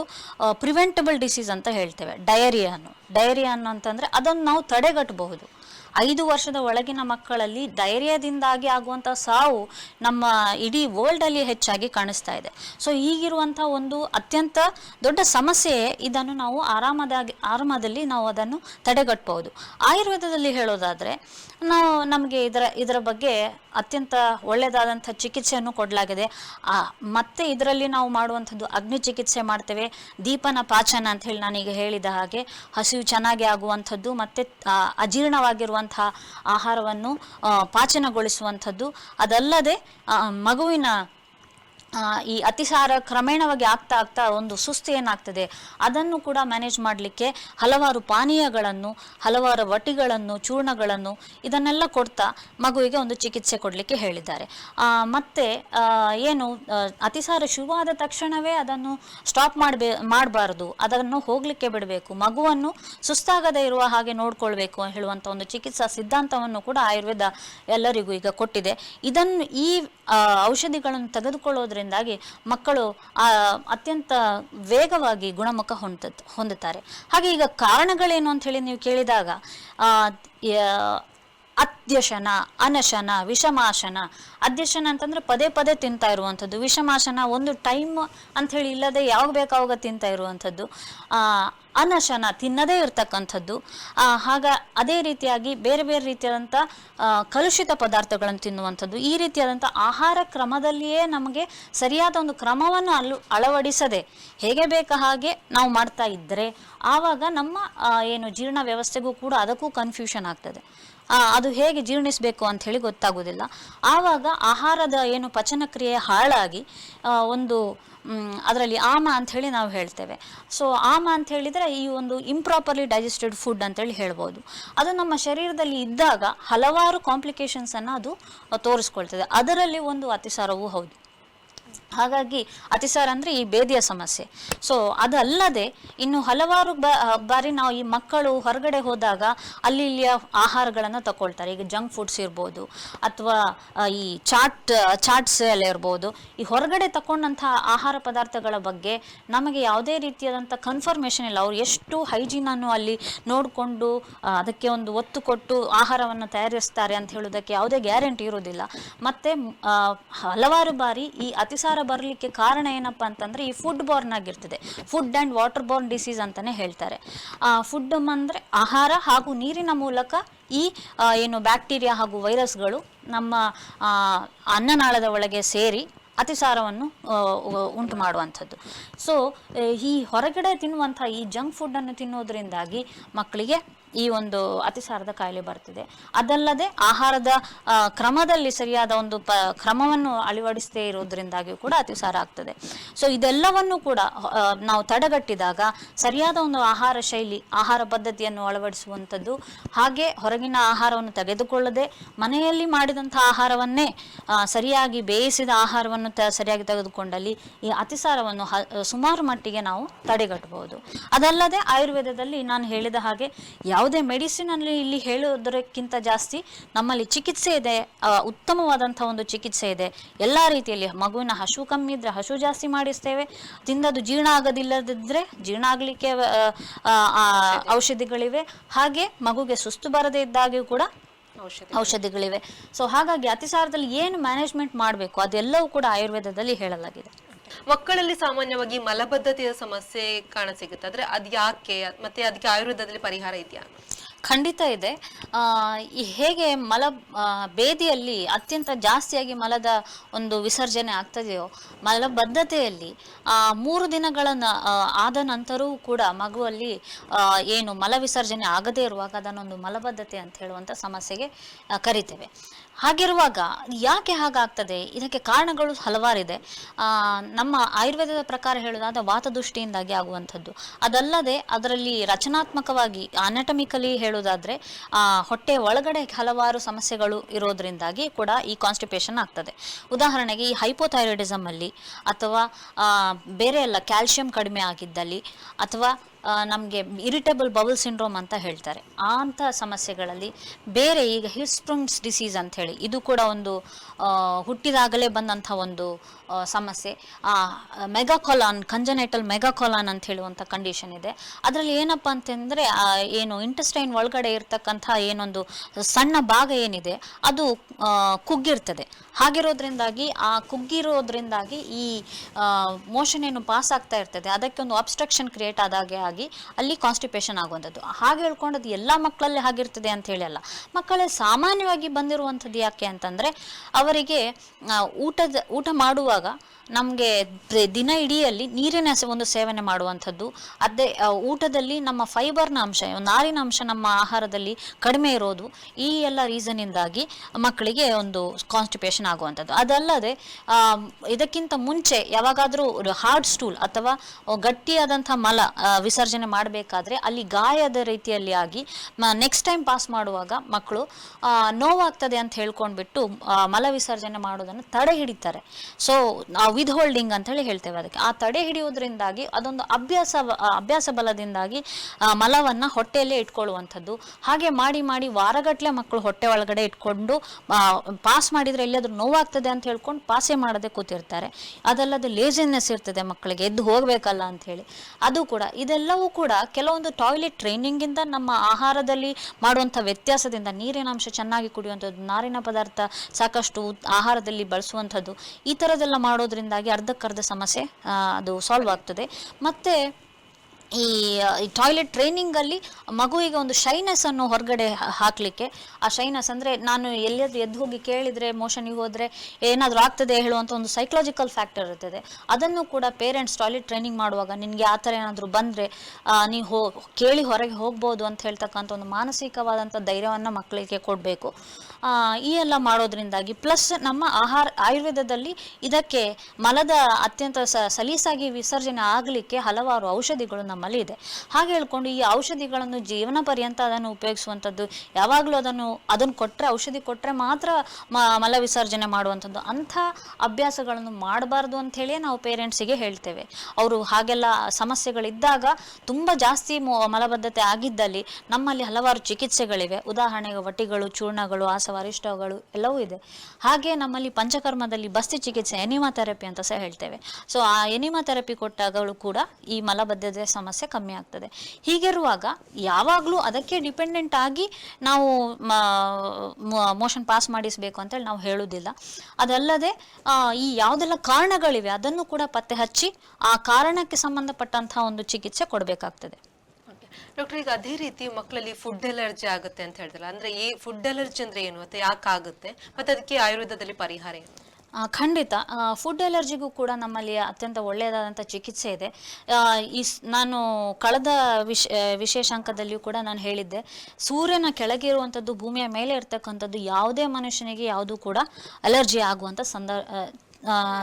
ಪ್ರಿವೆಂಟಬಲ್ ಡಿಸೀಸ್ ಅಂತ ಹೇಳ್ತೇವೆ. ಡಯರಿಯಾ ಅನ್ನು ಡಯರಿಯಾ ಅಂತಂದರೆ ಅಂತಂದ್ರೆ ಅದನ್ನು ನಾವು ತಡೆಗಟ್ಟಬಹುದು. ಐದು ವರ್ಷದ ಒಳಗಿನ ಮಕ್ಕಳಲ್ಲಿ ಧೈರ್ಯದಿಂದಾಗಿ ಆಗುವಂಥ ಸಾವು ನಮ್ಮ ಇಡೀ ವರ್ಲ್ಡಲ್ಲಿ ಹೆಚ್ಚಾಗಿ ಕಾಣಿಸ್ತಾ ಇದೆ. ಸೊ, ಈಗಿರುವಂಥ ಒಂದು ಅತ್ಯಂತ ದೊಡ್ಡ ಸಮಸ್ಯೆ ಇದನ್ನು ನಾವು ಆರಾಮದಾಗಿ, ಆರಾಮದಲ್ಲಿ ನಾವು ಅದನ್ನು ತಡೆಗಟ್ಟಬಹುದು. ಆಯುರ್ವೇದದಲ್ಲಿ ಹೇಳೋದಾದರೆ ನಾವು ನಮಗೆ ಇದರ ಇದರ ಬಗ್ಗೆ ಅತ್ಯಂತ ಒಳ್ಳೆಯದಾದಂಥ ಚಿಕಿತ್ಸೆಯನ್ನು ಕೊಡಲಾಗಿದೆ. ಮತ್ತೆ ಇದರಲ್ಲಿ ನಾವು ಮಾಡುವಂಥದ್ದು ಅಗ್ನಿ ಚಿಕಿತ್ಸೆ ಮಾಡ್ತೇವೆ. ದೀಪನ ಪಾಚನ ಅಂತ ಹೇಳಿ ನಾನೀಗ ಹೇಳಿದ ಹಾಗೆ ಹಸಿವು ಚೆನ್ನಾಗಿ ಆಗುವಂಥದ್ದು ಮತ್ತು ಅಜೀರ್ಣವಾಗಿರುವಂತಹ ಆಹಾರವನ್ನು ಪಾಚನಗೊಳಿಸುವಂಥದ್ದು. ಅದಲ್ಲದೆ ಮಗುವಿನ ಈ ಅತಿಸಾರ ಕ್ರಮೇಣವಾಗಿ ಆಗ್ತಾ ಆಗ್ತಾ ಒಂದು ಸುಸ್ತು ಏನಾಗ್ತದೆ, ಅದನ್ನು ಕೂಡ ಮ್ಯಾನೇಜ್ ಮಾಡಲಿಕ್ಕೆ ಹಲವಾರು ಪಾನೀಯಗಳನ್ನು, ಹಲವಾರು ವಟಿಗಳನ್ನು, ಚೂರ್ಣಗಳನ್ನು ಇದನ್ನೆಲ್ಲ ಕೊಡ್ತಾ ಮಗುವಿಗೆ ಒಂದು ಚಿಕಿತ್ಸೆ ಕೊಡಲಿಕ್ಕೆ ಹೇಳಿದ್ದಾರೆ. ಮತ್ತೆ ಏನು ಅತಿಸಾರ ಶುರುವಾದ ತಕ್ಷಣವೇ ಅದನ್ನು ಸ್ಟಾಪ್ ಮಾಡಬೇ, ಮಾಡಬಾರ್ದು, ಅದನ್ನು ಹೋಗಲಿಕ್ಕೆ ಬಿಡಬೇಕು. ಮಗುವನ್ನು ಸುಸ್ತಾಗದೇ ಇರುವ ಹಾಗೆ ನೋಡಿಕೊಳ್ಬೇಕು ಹೇಳುವಂಥ ಒಂದು ಚಿಕಿತ್ಸಾ ಸಿದ್ಧಾಂತವನ್ನು ಕೂಡ ಆಯುರ್ವೇದ ಎಲ್ಲರಿಗೂ ಈಗ ಕೊಟ್ಟಿದೆ. ಇದನ್ನು ಈ ಔಷಧಿಗಳನ್ನು ಔಷಧಿಗಳನ್ನು ತೆಗೆದುಕೊಳ್ಳೋದ್ರಿಂದಾಗಿ ಮಕ್ಕಳು ಅತ್ಯಂತ ವೇಗವಾಗಿ ಗುಣಮುಖ ಹೊಂದ ಹೊಂದುತ್ತಾರೆ. ಹಾಗೆ ಈಗ ಕಾರಣಗಳೇನು ಅಂತ ಹೇಳಿ ನೀವು ಕೇಳಿದಾಗ ಅತ್ಯಶನ ಅನಶನ, ವಿಷಮಾಶನ, ಅಧ್ಯಶನ ಅಂತಂದ್ರೆ ಪದೇ ಪದೇ ತಿಂತಾ ಇರುವಂಥದ್ದು. ವಿಷಮಾಶನ ಒಂದು ಟೈಮ್ ಅಂಥೇಳಿ ಇಲ್ಲದೆ ಯಾವಾಗ ಬೇಕಾವಾಗ ತಿಂತಾ ಇರುವಂಥದ್ದು. ಅನಶನ ತಿನ್ನದೇ ಇರತಕ್ಕಂಥದ್ದು. ಹಾಗ ಅದೇ ರೀತಿಯಾಗಿ ಬೇರೆ ಬೇರೆ ರೀತಿಯಾದಂಥ ಕಲುಷಿತ ಪದಾರ್ಥಗಳನ್ನು ತಿನ್ನುವಂಥದ್ದು. ಈ ರೀತಿಯಾದಂಥ ಆಹಾರ ಕ್ರಮದಲ್ಲಿಯೇ ನಮಗೆ ಸರಿಯಾದ ಒಂದು ಕ್ರಮವನ್ನು ಅಲ್ಲು ಅಳವಡಿಸದೆ ಹೇಗೆ ಬೇಕ ಹಾಗೆ ನಾವು ಮಾಡ್ತಾ ಇದ್ದರೆ, ಆವಾಗ ನಮ್ಮ ಏನು ಜೀರ್ಣ ವ್ಯವಸ್ಥೆಗೂ ಕೂಡ ಅದಕ್ಕೂ ಕನ್ಫ್ಯೂಷನ್ ಆಗ್ತದೆ. ಅದು ಹೇಗೆ ಜೀರ್ಣಿಸಬೇಕು ಅಂತ ಹೇಳಿ ಗೊತ್ತಾಗೋದಿಲ್ಲ. ಆವಾಗ ಆಹಾರದ ಏನು ಪಚನ ಕ್ರಿಯೆ ಹಾಳಾಗಿ ಒಂದು ಅದರಲ್ಲಿ ಆಮ ಅಂತ ಹೇಳಿ ನಾವು ಹೇಳ್ತೇವೆ. ಸೊ ಆಮ ಅಂತ ಹೇಳಿದರೆ ಈ ಒಂದು ಇಂಪ್ರಾಪರ್ಲಿ ಡೈಜೆಸ್ಟೆಡ್ ಫುಡ್ ಅಂತೇಳಿ ಹೇಳ್ಬೋದು. ಅದು ನಮ್ಮ ಶರೀರದಲ್ಲಿ ಇದ್ದಾಗ ಹಲವಾರು ಕಾಂಪ್ಲಿಕೇಶನ್ಸನ್ನು ಅದು ತೋರಿಸ್ಕೊಳ್ತದೆ. ಅದರಲ್ಲಿ ಒಂದು ಅತಿಸಾರವೂ ಹೌದು. ಹಾಗಾಗಿ ಅತಿಸಾರ ಅಂದರೆ ಈ ಬೇದಿಯ ಸಮಸ್ಯೆ. ಸೊ ಅದಲ್ಲದೆ ಇನ್ನು ಹಲವಾರು ಬಾರಿ ನಾವು ಈ ಮಕ್ಕಳು ಹೊರಗಡೆ ಹೋದಾಗ ಅಲ್ಲಿ ಇಲ್ಲಿಯ ಆಹಾರಗಳನ್ನು ತಗೊಳ್ತಾರೆ ಈಗ ಜಂಕ್ ಫುಡ್ಸ್ ಇರ್ಬೋದು, ಅಥವಾ ಈ ಚಾಟ್, ಚಾಟ್ಸ್ ಎಲ್ಲ ಇರ್ಬೋದು. ಈ ಹೊರಗಡೆ ತಗೊಂಡಂತಹ ಆಹಾರ ಪದಾರ್ಥಗಳ ಬಗ್ಗೆ ನಮಗೆ ಯಾವುದೇ ರೀತಿಯಾದಂಥ ಕನ್ಫರ್ಮೇಷನ್ ಇಲ್ಲ. ಅವ್ರು ಎಷ್ಟು ಹೈಜೀನನ್ನು ಅಲ್ಲಿ ನೋಡಿಕೊಂಡು ಅದಕ್ಕೆ ಒಂದು ಒತ್ತು ಕೊಟ್ಟು ಆಹಾರವನ್ನು ತಯಾರಿಸ್ತಾರೆ ಅಂತ ಹೇಳೋದಕ್ಕೆ ಯಾವುದೇ ಗ್ಯಾರಂಟಿ ಇರೋದಿಲ್ಲ ಮತ್ತು ಹಲವಾರು ಬಾರಿ ಈ ಅತಿಸಾರ ಬರಲಿಕ್ಕೆ ಕಾರಣ ಏನಪ್ಪ ಅಂತಂದರೆ ಈ ಫುಡ್ ಬಾರ್ನ್ ಆಗಿರ್ತದೆ. Food and water borne disease ಅಂತಲೇ ಹೇಳ್ತಾರೆ. ಫುಡ್ ಅಂದರೆ ಆಹಾರ ಹಾಗೂ ನೀರಿನ ಮೂಲಕ ಈ ಏನು ಬ್ಯಾಕ್ಟೀರಿಯಾ ಹಾಗೂ ವೈರಸ್ಗಳು ನಮ್ಮ ಅನ್ನನಾಳದ ಒಳಗೆ ಸೇರಿ ಅತಿಸಾರವನ್ನು ಉಂಟು ಮಾಡುವಂಥದ್ದು. ಸೊ ಈ ಹೊರಗಡೆ ತಿನ್ನುವಂಥ ಈ ಜಂಕ್ ಫುಡ್ಡನ್ನು ತಿನ್ನೋದ್ರಿಂದಾಗಿ ಮಕ್ಕಳಿಗೆ ಈ ಒಂದು ಅತಿಸಾರದ ಕಾಯಿಲೆ ಬರ್ತಿದೆ. ಅದಲ್ಲದೆ ಆಹಾರದ ಕ್ರಮದಲ್ಲಿ ಸರಿಯಾದ ಒಂದು ಪ, ಕ್ರಮವನ್ನು ಅಳವಡಿಸದೇ ಇರೋದ್ರಿಂದಾಗಿಯೂ ಕೂಡ ಅತಿಸಾರ ಆಗ್ತದೆ. ಸೊ ಇದೆಲ್ಲವನ್ನು ಕೂಡ ನಾವು ತಡೆಗಟ್ಟಿದಾಗ ಸರಿಯಾದ ಒಂದು ಆಹಾರ ಶೈಲಿ, ಆಹಾರ ಪದ್ಧತಿಯನ್ನು ಅಳವಡಿಸುವಂಥದ್ದು, ಹಾಗೆ ಹೊರಗಿನ ಆಹಾರವನ್ನು ತೆಗೆದುಕೊಳ್ಳದೆ ಮನೆಯಲ್ಲಿ ಮಾಡಿದಂಥ ಆಹಾರವನ್ನೇ ಸರಿಯಾಗಿ ಬೇಯಿಸಿದ ಆಹಾರವನ್ನು ಸರಿಯಾಗಿ ತೆಗೆದುಕೊಂಡಲ್ಲಿ ಈ ಅತಿಸಾರವನ್ನು ಸುಮಾರು ಮಟ್ಟಿಗೆ ನಾವು ತಡೆಗಟ್ಟಬಹುದು. ಅದಲ್ಲದೆ ಆಯುರ್ವೇದದಲ್ಲಿ ನಾನು ಹೇಳಿದ ಹಾಗೆ ಯಾವುದೇ ಮೆಡಿಸಿನ್ ಅಲ್ಲಿ ಇಲ್ಲಿ ಹೇಳೋದಕ್ಕಿಂತ ಜಾಸ್ತಿ ನಮ್ಮಲ್ಲಿ ಚಿಕಿತ್ಸೆ ಇದೆ. ಉತ್ತಮವಾದಂಥ ಒಂದು ಚಿಕಿತ್ಸೆ ಇದೆ. ಎಲ್ಲ ರೀತಿಯಲ್ಲಿ ಮಗುವಿನ ಹಸು ಕಮ್ಮಿ ಇದ್ರೆ ಹಸು ಜಾಸ್ತಿ ಮಾಡಿಸ್ತೇವೆ. ತಿಂದದು ಜೀರ್ಣ ಆಗೋದಿಲ್ಲದಿದ್ರೆ ಜೀರ್ಣ ಆಗಲಿಕ್ಕೆ ಔಷಧಿಗಳಿವೆ. ಹಾಗೆ ಮಗುಗೆ ಸುಸ್ತು ಬರದೇ ಇದ್ದಾಗ್ಯೂ ಕೂಡ ಔಷಧಿ ಔಷಧಿಗಳಿವೆ. ಸೊ ಹಾಗಾಗಿ ಅತಿಸಾರದಲ್ಲಿ ಏನು ಮ್ಯಾನೇಜ್ಮೆಂಟ್ ಮಾಡಬೇಕು ಅದೆಲ್ಲವೂ ಕೂಡ ಆಯುರ್ವೇದದಲ್ಲಿ ಹೇಳಲಾಗಿದೆ. ಮಕ್ಕಳಲ್ಲಿ ಸಾಮಾನ್ಯವಾಗಿ ಮಲಬದ್ಧತೆಯ ಸಮಸ್ಯೆ ಕಾಣಸಿಗುತ್ತೆ ಆದ್ರೆ ಅದ್ ಯಾಕೆ? ಮತ್ತೆ ಅದಕ್ಕೆ ಆಯುರ್ವೇದದಲ್ಲಿ ಪರಿಹಾರ ಇದೆಯಾ? ಖಂಡಿತ ಇದೆ. ಹೇಗೆ ಮಲ ಬೇದಿಯಲ್ಲಿ ಅತ್ಯಂತ ಜಾಸ್ತಿಯಾಗಿ ಮಲದ ಒಂದು ವಿಸರ್ಜನೆ ಆಗ್ತದೆಯೋ ಮಲಬದ್ಧತೆಯಲ್ಲಿ ಆ, ಮೂರು ದಿನಗಳ ಆದ ನಂತರವೂ ಕೂಡ ಮಗುವಲ್ಲಿ ಏನು ಮಲ ವಿಸರ್ಜನೆ ಆಗದೇ ಇರುವಾಗ ಅದನ್ನೊಂದು ಮಲಬದ್ಧತೆ ಅಂತ ಹೇಳುವಂಥ ಸಮಸ್ಯೆಗೆ ಕರಿತೇವೆ. ಹಾಗಿರುವಾಗ ಯಾಕೆ ಹಾಗಾಗ್ತದೆ? ಇದಕ್ಕೆ ಕಾರಣಗಳು ಹಲವಾರಿದೆ. ನಮ್ಮ ಆಯುರ್ವೇದದ ಪ್ರಕಾರ ಹೇಳೋದಾದ ವಾತದೃಷ್ಟಿಯಿಂದಾಗಿ ಆಗುವಂಥದ್ದು. ಅದಲ್ಲದೆ ಅದರಲ್ಲಿ ರಚನಾತ್ಮಕವಾಗಿ ಅನಾಟಮಿಕಲಿ ಹೇಳೋದಾದ್ರೆ ಆ, ಹೊಟ್ಟೆ ಒಳಗಡೆ ಹಲವಾರು ಸಮಸ್ಯೆಗಳು ಇರೋದ್ರಿಂದಾಗಿ ಕೂಡ ಈ ಕಾನ್ಸ್ಟಿಪೇಷನ್ ಆಗ್ತದೆ. ಉದಾಹರಣೆಗೆ ಈ ಹೈಪೋಥೈರಾಯ್ಡಿಸಮ್ ಅಲ್ಲಿ ಅಥವಾ ಬೇರೆ ಎಲ್ಲ ಕ್ಯಾಲ್ಸಿಯಂ ಕಡಿಮೆ ಆಗಿದ್ದಲ್ಲಿ ಅಥವಾ ನಮಗೆ ಇರಿಟೇಬಲ್ ಬಬಲ್ ಸಿಂಡ್ರೋಮ್ ಅಂತ ಹೇಳ್ತಾರೆ. ಅಂಥ ಸಮಸ್ಯೆಗಳಲ್ಲಿ ಬೇರೆ ಈಗ ಹಿಸ್ಪ್ರುನ್ಸ್ ಡಿಸೀಸ್ ಅಂತ ಹೇಳಿ, ಇದು ಕೂಡ ಒಂದು ಹುಟ್ಟಿದಾಗಲೇ ಬಂದಂಥ ಒಂದು ಸಮಸ್ಯೆ. ಮೆಗಾಕೊಲಾನ್ ಕಂಜನೈಟಲ್ ಮೆಗಾಕೊಲಾನ್ ಅಂತ ಹೇಳುವಂಥ ಕಂಡೀಷನ್ ಇದೆ. ಅದರಲ್ಲಿ ಏನಪ್ಪ ಅಂತಂದರೆ ಏನು ಇಂಟೆಸ್ಟೈನ್ ಒಳಗಡೆ ಇರ್ತಕ್ಕಂಥ ಏನೊಂದು ಸಣ್ಣ ಭಾಗ ಏನಿದೆ, ಅದು ಕುಗ್ಗಿರ್ತದೆ. ಹಾಗಿರೋದ್ರಿಂದಾಗಿ, ಆ ಕುಗ್ಗಿರೋದ್ರಿಂದಾಗಿ ಈ ಮೋಷನ್ ಏನು ಪಾಸ್ ಆಗ್ತಾ ಇರ್ತದೆ. ಅದಕ್ಕೆ ಒಂದು ಅಬ್ಸ್ಟ್ರಕ್ಷನ್ ಕ್ರಿಯೇಟ್ ಆದಾಗೆ ಆಗಿ ಅಲ್ಲಿ ಕಾನ್ಸ್ಟಿಪೇಷನ್ ಆಗುವಂಥದ್ದು. ಹಾಗೆ ಹೇಳ್ಕೊಂಡದ್ದು ಎಲ್ಲ ಮಕ್ಕಳಲ್ಲಿ ಹಾಗಿರ್ತದೆ ಅಂತ ಹೇಳಿ ಅಲ್ಲ. ಮಕ್ಕಳೇ ಸಾಮಾನ್ಯವಾಗಿ ಬಂದಿರುವಂಥದ್ದು ಯಾಕೆ ಅಂತಂದರೆ, ಅವರಿಗೆ ಊಟದ, ಊಟ ಮಾಡುವಾಗ 하다가 ನಮಗೆ ದಿನ ಇಡಿಯಲ್ಲಿ ನೀರಿನ ಒಂದು ಸೇವನೆ ಮಾಡುವಂಥದ್ದು. ಅದೇ ಊಟದಲ್ಲಿ ನಮ್ಮ ಫೈಬರ್ನ ಅಂಶ, ನಾರಿನ ಅಂಶ ನಮ್ಮ ಆಹಾರದಲ್ಲಿ ಕಡಿಮೆ ಇರೋದು. ಈ ಎಲ್ಲ ರೀಸನ್ನಿಂದಾಗಿ ಮಕ್ಕಳಿಗೆ ಒಂದು ಕಾನ್ಸ್ಟಿಪೇಷನ್ ಆಗುವಂಥದ್ದು. ಅದಲ್ಲದೆ ಇದಕ್ಕಿಂತ ಮುಂಚೆ ಯಾವಾಗಾದರೂ ಹಾರ್ಡ್ ಸ್ಟೂಲ್ ಅಥವಾ ಗಟ್ಟಿಯಾದಂಥ ಮಲ ವಿಸರ್ಜನೆ ಮಾಡಬೇಕಾದ್ರೆ ಅಲ್ಲಿ ಗಾಯದ ರೀತಿಯಲ್ಲಿ ಆಗಿ ನೆಕ್ಸ್ಟ್ ಟೈಮ್ ಪಾಸ್ ಮಾಡುವಾಗ ಮಕ್ಕಳು ನೋವಾಗ್ತದೆ ಅಂತ ಹೇಳ್ಕೊಂಡ್ಬಿಟ್ಟು ಮಲ ವಿಸರ್ಜನೆ ಮಾಡೋದನ್ನು ತಡೆ ಹಿಡಿತಾರೆ ಸೊ ನಾವು ವಿದ್ ಹೋಲ್ಡಿಂಗ್ ಅಂತ ಹೇಳಿ ಹೇಳ್ತೇವೆ ಅದಕ್ಕೆ. ಆ ತಡೆ ಹಿಡಿಯೋದ್ರಿಂದಾಗಿ ಅದೊಂದು ಅಭ್ಯಾಸ ಅಭ್ಯಾಸ ಬಲದಿಂದಾಗಿ ಮಲವನ್ನು ಹೊಟ್ಟೆಯಲ್ಲೇ ಇಟ್ಕೊಳ್ಳುವಂಥದ್ದು. ಹಾಗೆ ಮಾಡಿ ಮಾಡಿ ವಾರಗಟ್ಟಲೆ ಮಕ್ಕಳು ಹೊಟ್ಟೆ ಒಳಗಡೆ ಇಟ್ಕೊಂಡು ಪಾಸ್ ಮಾಡಿದ್ರೆ ಎಲ್ಲಿಯಾದರೂ ನೋವಾಗ್ತದೆ ಅಂತ ಹೇಳ್ಕೊಂಡು ಪಾಸೇ ಮಾಡದೆ ಕೂತಿರ್ತಾರೆ. ಅದಲ್ಲದೆ ಲೇಸಿನೆಸ್ ಇರ್ತದೆ ಮಕ್ಕಳಿಗೆ, ಎದ್ದು ಹೋಗಬೇಕಲ್ಲ ಅಂತ ಹೇಳಿ ಅದು ಕೂಡ, ಇದೆಲ್ಲವೂ ಕೂಡ ಕೆಲವೊಂದು ಟಾಯ್ಲೆಟ್ ಟ್ರೈನಿಂಗಿಂದ ನಮ್ಮ ಆಹಾರದಲ್ಲಿ ಮಾಡುವಂಥ ವ್ಯತ್ಯಾಸದಿಂದ ನೀರಿನ ಅಂಶ ಚೆನ್ನಾಗಿ ಕುಡಿಯುವಂಥದ್ದು, ನಾರಿನ ಪದಾರ್ಥ ಸಾಕಷ್ಟು ಆಹಾರದಲ್ಲಿ ಬಳಸುವಂಥದ್ದು, ಈ ಥರದ್ದೆಲ್ಲ ಮಾಡೋದ್ರಿಂದಾಗಿ ಅರ್ಧಕ್ಕರ್ಧ ಸಮಸ್ಯೆ ಅದು ಸಾಲ್ವ್ ಆಗ್ತದೆ. ಮತ್ತು ಈ ಟಾಯ್ಲೆಟ್ ಟ್ರೈನಿಂಗಲ್ಲಿ ಮಗುವಿಗೆ ಒಂದು ಶೈನೆಸ್ ಅನ್ನು ಹೊರಗಡೆ ಹಾಕಲಿಕ್ಕೆ. ಆ ಶೈನೆಸ್ ಅಂದರೆ ನಾನು ಎಲ್ಲಿಯಾದ್ರೂ ಎದ್ದು ಹೋಗಿ ಕೇಳಿದರೆ ಮೋಷನಿಗೆ ಹೋದರೆ ಏನಾದರೂ ಆಗ್ತದೆ ಹೇಳುವಂಥ ಒಂದು ಸೈಕಲಾಜಿಕಲ್ ಫ್ಯಾಕ್ಟರ್ ಇರ್ತದೆ. ಅದನ್ನು ಕೂಡ ಪೇರೆಂಟ್ಸ್ ಟಾಯ್ಲೆಟ್ ಟ್ರೈನಿಂಗ್ ಮಾಡುವಾಗ ನಿನಗೆ ಆ ಥರ ಏನಾದರೂ ಬಂದರೆ ನೀವು ಹೋ, ಕೇಳಿ ಹೊರಗೆ ಹೋಗ್ಬೋದು ಅಂತ ಹೇಳ್ತಕ್ಕಂಥ ಒಂದು ಮಾನಸಿಕವಾದಂಥ ಧೈರ್ಯವನ್ನು ಮಕ್ಕಳಿಗೆ ಕೊಡಬೇಕು. ಈ ಎಲ್ಲ ಮಾಡೋದ್ರಿಂದಾಗಿ ಪ್ಲಸ್ ನಮ್ಮ ಆಹಾರ, ಆಯುರ್ವೇದದಲ್ಲಿ ಇದಕ್ಕೆ ಮಲದ ಅತ್ಯಂತ ಸಲೀಸಾಗಿ ವಿಸರ್ಜನೆ ಆಗಲಿಕ್ಕೆ ಹಲವಾರು ಔಷಧಿಗಳು ನಮ್ಮಲ್ಲಿ ಇದೆ. ಹಾಗೆ ಹೇಳ್ಕೊಂಡು ಈ ಔಷಧಿಗಳನ್ನು ಜೀವನ ಪರ್ಯಂತ ಅದನ್ನು ಉಪಯೋಗಿಸುವಂಥದ್ದು, ಯಾವಾಗಲೂ ಅದನ್ನು ಅದನ್ನು ಕೊಟ್ಟರೆ ಔಷಧಿ ಕೊಟ್ಟರೆ ಮಾತ್ರ ಮಲ ವಿಸರ್ಜನೆ ಮಾಡುವಂಥದ್ದು. ಅಂಥ ಅಭ್ಯಾಸಗಳನ್ನು ಮಾಡಬಾರ್ದು ಅಂಥೇಳಿಯೇ ನಾವು ಪೇರೆಂಟ್ಸಿಗೆ ಹೇಳ್ತೇವೆ. ಅವರು ಹಾಗೆಲ್ಲ ಸಮಸ್ಯೆಗಳಿದ್ದಾಗ ತುಂಬ ಜಾಸ್ತಿ ಮಲಬದ್ಧತೆ ಆಗಿದ್ದಲ್ಲಿ ನಮ್ಮಲ್ಲಿ ಹಲವಾರು ಚಿಕಿತ್ಸೆಗಳಿವೆ. ಉದಾಹರಣೆಗೆ ವಟಿಗಳು, ಚೂರ್ಣಗಳು, ಆಸವಾರಿಷ್ಟಗಳು ಎಲ್ಲವೂ ಇದೆ. ಹಾಗೆ ನಮ್ಮಲ್ಲಿ ಪಂಚಕರ್ಮದಲ್ಲಿ ಬಸ್ತಿ ಚಿಕಿತ್ಸೆ ಎನಿಮಾ ಥೆರಪಿ ಅಂತ ಸಹ ಹೇಳ್ತೇವೆ. ಸೊ ಆ ಎನಿಮಾ ಥೆರಪಿ ಕೊಟ್ಟಾಗಲೂ ಕೂಡ ಈ ಮಲಬದ್ಧತೆ ಸಮಸ್ಯೆ ಕಮ್ಮಿ ಆಗ್ತದೆ. ಹೀಗಿರುವಾಗ ಯಾವಾಗಲೂ ಅದಕ್ಕೆ ಡಿಪೆಂಡೆಂಟ್ ಆಗಿ ನಾವು ಮೋಷನ್ ಪಾಸ್ ಮಾಡಿಸಬೇಕು ಅಂತೇಳಿ ನಾವು ಹೇಳುವುದಿಲ್ಲ. ಅದಲ್ಲದೆ ಈ ಯಾವುದೆಲ್ಲ ಕಾರಣಗಳಿವೆ ಅದನ್ನು ಕೂಡ ಪತ್ತೆ ಹಚ್ಚಿ ಆ ಕಾರಣಕ್ಕೆ ಸಂಬಂಧಪಟ್ಟಂತಹ ಒಂದು ಚಿಕಿತ್ಸೆ ಕೊಡಬೇಕಾಗ್ತದೆ. ಡಾಕ್ಟರ್, ಈಗ ಅದೇ ರೀತಿ ಮಕ್ಕಳಲ್ಲಿ ಫುಡ್ ಅಲರ್ಜಿ ಆಗುತ್ತೆ ಅಂತ ಹೇಳಿದ್ರಲ್ಲ, ಅಂದ್ರೆ ಈ ಫುಡ್ ಅಲರ್ಜಿ ಅಂದ್ರೆ ಏನು? ಮತ್ತೆ ಯಾಕೆ ಆಗುತ್ತೆ ಮತ್ತೆ ಅದಕ್ಕೆ ಆಯುರ್ವೇದದಲ್ಲಿ ಪರಿಹಾರ ಏನು? ಖಂಡಿತ. ಫುಡ್ ಅಲರ್ಜಿಗೂ ಕೂಡ ನಮ್ಮಲ್ಲಿ ಅತ್ಯಂತ ಒಳ್ಳೆಯದಾದಂಥ ಚಿಕಿತ್ಸೆ ಇದೆ. ಈ ನಾನು ಕಳೆದ ವಿಶ್ ವಿಶೇಷಾಂಕದಲ್ಲಿಯೂ ಕೂಡ ನಾನು ಹೇಳಿದ್ದೆ. ಸೂರ್ಯನ ಕೆಳಗೆ ಇರುವಂಥದ್ದು ಭೂಮಿಯ ಮೇಲೆ ಇರ್ತಕ್ಕಂಥದ್ದು ಯಾವುದೇ ಮನುಷ್ಯನಿಗೆ ಯಾವುದೂ ಕೂಡ ಅಲರ್ಜಿ ಆಗುವಂಥ ಸಂದರ್ ಆ, ಆ,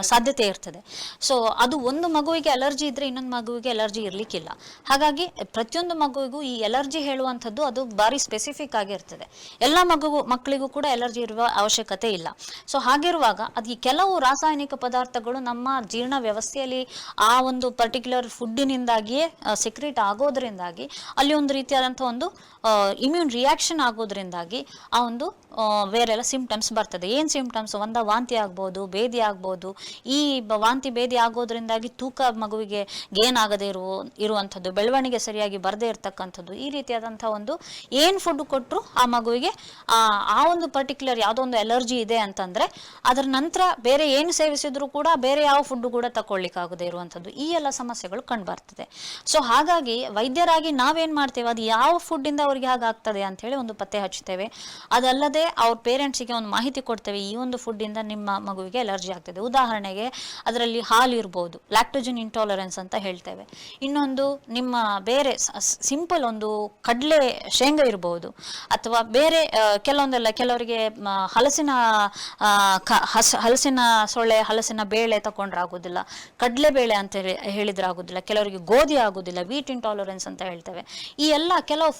ಸಾಧ್ಯತೆ ಇರ್ತದೆ. ಸೊ ಅದು ಒಂದು ಮಗುವಿಗೆ ಅಲರ್ಜಿ ಇದ್ದರೆ ಇನ್ನೊಂದು ಮಗುವಿಗೆ ಅಲರ್ಜಿ ಇರಲಿಕ್ಕಿಲ್ಲ. ಹಾಗಾಗಿ ಪ್ರತಿಯೊಂದು ಮಗುವಿಗೂ ಈ ಎಲರ್ಜಿ ಹೇಳುವಂಥದ್ದು ಅದು ಭಾರಿ ಸ್ಪೆಸಿಫಿಕ್ ಆಗಿರ್ತದೆ. ಎಲ್ಲ ಮಗುವು ಮಕ್ಕಳಿಗೂ ಕೂಡ ಎಲರ್ಜಿ ಇರುವ ಅವಶ್ಯಕತೆ ಇಲ್ಲ. ಸೊ ಹಾಗಿರುವಾಗ ಅದು ಕೆಲವು ರಾಸಾಯನಿಕ ಪದಾರ್ಥಗಳು ನಮ್ಮ ಜೀರ್ಣ ವ್ಯವಸ್ಥೆಯಲ್ಲಿ ಆ ಒಂದು ಪರ್ಟಿಕ್ಯುಲರ್ ಫುಡ್ಡಿನಿಂದಾಗಿಯೇ ಸೆಕ್ರೇಟ್ ಆಗೋದ್ರಿಂದಾಗಿ ಅಲ್ಲಿ ಒಂದು ರೀತಿಯಾದಂಥ ಒಂದು ಇಮ್ಯೂನ್ ರಿಯಾಕ್ಷನ್ ಆಗೋದ್ರಿಂದಾಗಿ ಆ ಒಂದು ಬೇರೆಲ್ಲ ಸಿಂಪ್ಟಮ್ಸ್ ಬರ್ತದೆ. ಏನು ಸಿಂಪ್ಟಮ್ಸ್ ಒಂದ ವಾಂತಿ ಆಗ್ಬೋದು ಭೇದಿ ಆಗ್ಬೋದು. ಈ ವಾಂತಿ ಭೇದಿ ಆಗೋದ್ರಿಂದಾಗಿ ತೂಕ ಮಗುವಿಗೆ ಗೇನ್ ಆಗದೇ ಇರುವ ಇರುವಂಥದ್ದು, ಬೆಳವಣಿಗೆ ಸರಿಯಾಗಿ ಬರದೇ ಇರತಕ್ಕಂಥದ್ದು, ಈ ರೀತಿಯಾದಂಥ ಒಂದು ಏನು ಫುಡ್ ಕೊಟ್ಟರು ಆ ಮಗುವಿಗೆ, ಆ ಒಂದು ಪರ್ಟಿಕ್ಯುಲರ್ ಯಾವುದೋ ಒಂದು ಎಲರ್ಜಿ ಇದೆ ಅಂತಂದರೆ ಅದರ ನಂತರ ಬೇರೆ ಏನು ಸೇವಿಸಿದ್ರು ಕೂಡ ಬೇರೆ ಯಾವ ಫುಡ್ ಕೂಡ ತಗೊಳ್ಳಿಕ್ಕಾಗದೇ ಇರುವಂಥದ್ದು, ಈ ಎಲ್ಲ ಸಮಸ್ಯೆಗಳು ಕಂಡುಬರ್ತದೆ ಸೊ ಹಾಗಾಗಿ ವೈದ್ಯರಾಗಿ ನಾವೇನು ಮಾಡ್ತೇವೆ? ಅದು ಯಾವ ಫುಡ್ಡಿಂದ ಅವರಿಗೆ ಹಾಗಾಗ್ತದೆ ಅಂತೇಳಿ ಒಂದು ಪತ್ತೆ ಹಚ್ಚುತ್ತೇವೆ. ಅದಲ್ಲದೆ ಅವ್ರ ಪೇರೆಂಟ್ಸಿಗೆ ಒಂದು ಮಾಹಿತಿ ಕೊಡ್ತೇವೆ. ಈ ಒಂದು ಫುಡ್ಡಿಂದ ನಿಮ್ಮ ಮಗುವಿಗೆ ಅಲರ್ಜಿ ಆಗ್ತದೆ. ಉದಾಹರಣೆಗೆ ಅದರಲ್ಲಿ ಹಾಲು ಇರ್ಬೋದು ಲ್ಯಾಕ್ಟೋಜನ್ ಇಂಟಾಲರೆನ್ಸ್ ಅಂತ ಹೇಳ್ತೇವೆ. ಇನ್ನೊಂದು ನಿಮ್ಮ ಬೇರೆ ಸಿಂಪಲ್ ಒಂದು ಕಡಲೆ ಶೇಂಗಾ ಇರ್ಬೋದು, ಅಥವಾ ಬೇರೆ ಕೆಲವೊಂದೆಲ್ಲ ಕೆಲವರಿಗೆ ಹಲಸಿನ ಹಲಸಿನ ಸೊಳ್ಳೆ, ಹಲಸಿನ ಬೇಳೆ ತಗೊಂಡ್ರೆ ಆಗೋದಿಲ್ಲ. ಕಡಲೆ ಬೇಳೆ ಅಂತ ಹೇಳಿ, ಹೇಳಿದ್ರೆ ಆಗೋದಿಲ್ಲ. ಕೆಲವರಿಗೆ ಗೋಧಿ ಆಗೋದಿಲ್ಲ. ವೀಟ್ ಇಂಟಾಲರೆನ್ಸ್ ಅಂತ ಹೇಳ್ತೇವೆ. ಈ ಎಲ್ಲ ಕೆಲವು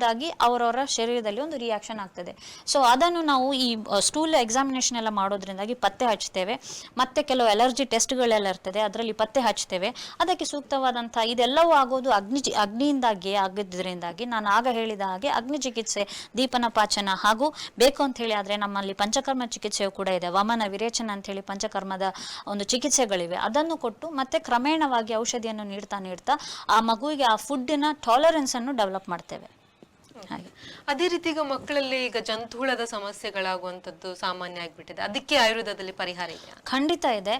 ಫುಡ್ಡಿನಿಂದಾಗಿ ಅವರವರ ಶರೀರದಲ್ಲಿ ಒಂದು ರಿಯಾಕ್ಷನ್ ಆಗ್ತದೆ. ಸೊ ಅದನ್ನು ನಾವು ಈ ಸ್ಟೂಲ್ ಎಕ್ಸಾಮಿನೇಷನ್ ಎಲ್ಲ ಮಾಡೋದ್ರಿಂದಾಗಿ ಪತ್ತೆ ಹಚ್ತೇವೆ ಮತ್ತೆ ಕೆಲವು ಎಲರ್ಜಿ ಟೆಸ್ಟ್ಗಳೆಲ್ಲ ಇರ್ತದೆ, ಅದರಲ್ಲಿ ಪತ್ತೆ ಹಚ್ತೇವೆ ಅದಕ್ಕೆ ಸೂಕ್ತವಾದಂಥ ಇದೆಲ್ಲವೂ ಆಗೋದು ಅಗ್ನಿ ಅಗ್ನಿಯಿಂದಾಗಿ ಆಗಿದ್ದರಿಂದಾಗಿ ನಾನು ಆಗ ಹೇಳಿದ ಹಾಗೆ ಅಗ್ನಿ ಚಿಕಿತ್ಸೆ, ದೀಪನ ಪಾಚನ ಹಾಗೂ ಬೇಕು ಅಂತ ಹೇಳಿ ಆದರೆ ನಮ್ಮಲ್ಲಿ ಪಂಚಕರ್ಮ ಚಿಕಿತ್ಸೆಯು ಕೂಡ ಇದೆ. ವಮನ, ವಿರೇಚನ ಅಂತ ಹೇಳಿ ಪಂಚಕರ್ಮದ ಒಂದು ಚಿಕಿತ್ಸೆಗಳಿವೆ. ಅದನ್ನು ಕೊಟ್ಟು ಮತ್ತೆ ಕ್ರಮೇಣವಾಗಿ ಔಷಧಿಯನ್ನು ನೀಡ್ತಾ ನೀಡ್ತಾ ಆ ಮಗುವಿಗೆ ಆ ಫುಡ್ಡಿನ ಟಾಲರೆನ್ಸ್ ಅನ್ನು ಡೆವಲಪ್ ಮಾಡ್ತೇವೆ. ಹಾಗೆ ಅದೇ ರೀತಿ ಈಗ ಮಕ್ಕಳಲ್ಲಿ ಈಗ ಜಂತುಹುಳದ ಸಮಸ್ಯೆಗಳಾಗುವಂಥದ್ದು ಸಾಮಾನ್ಯ ಆಗಿಬಿಟ್ಟಿದೆ. ಅದಕ್ಕೆ ಆಯುರ್ವೇದದಲ್ಲಿ ಪರಿಹಾರ ಇದೆ ಖಂಡಿತ ಇದೆ.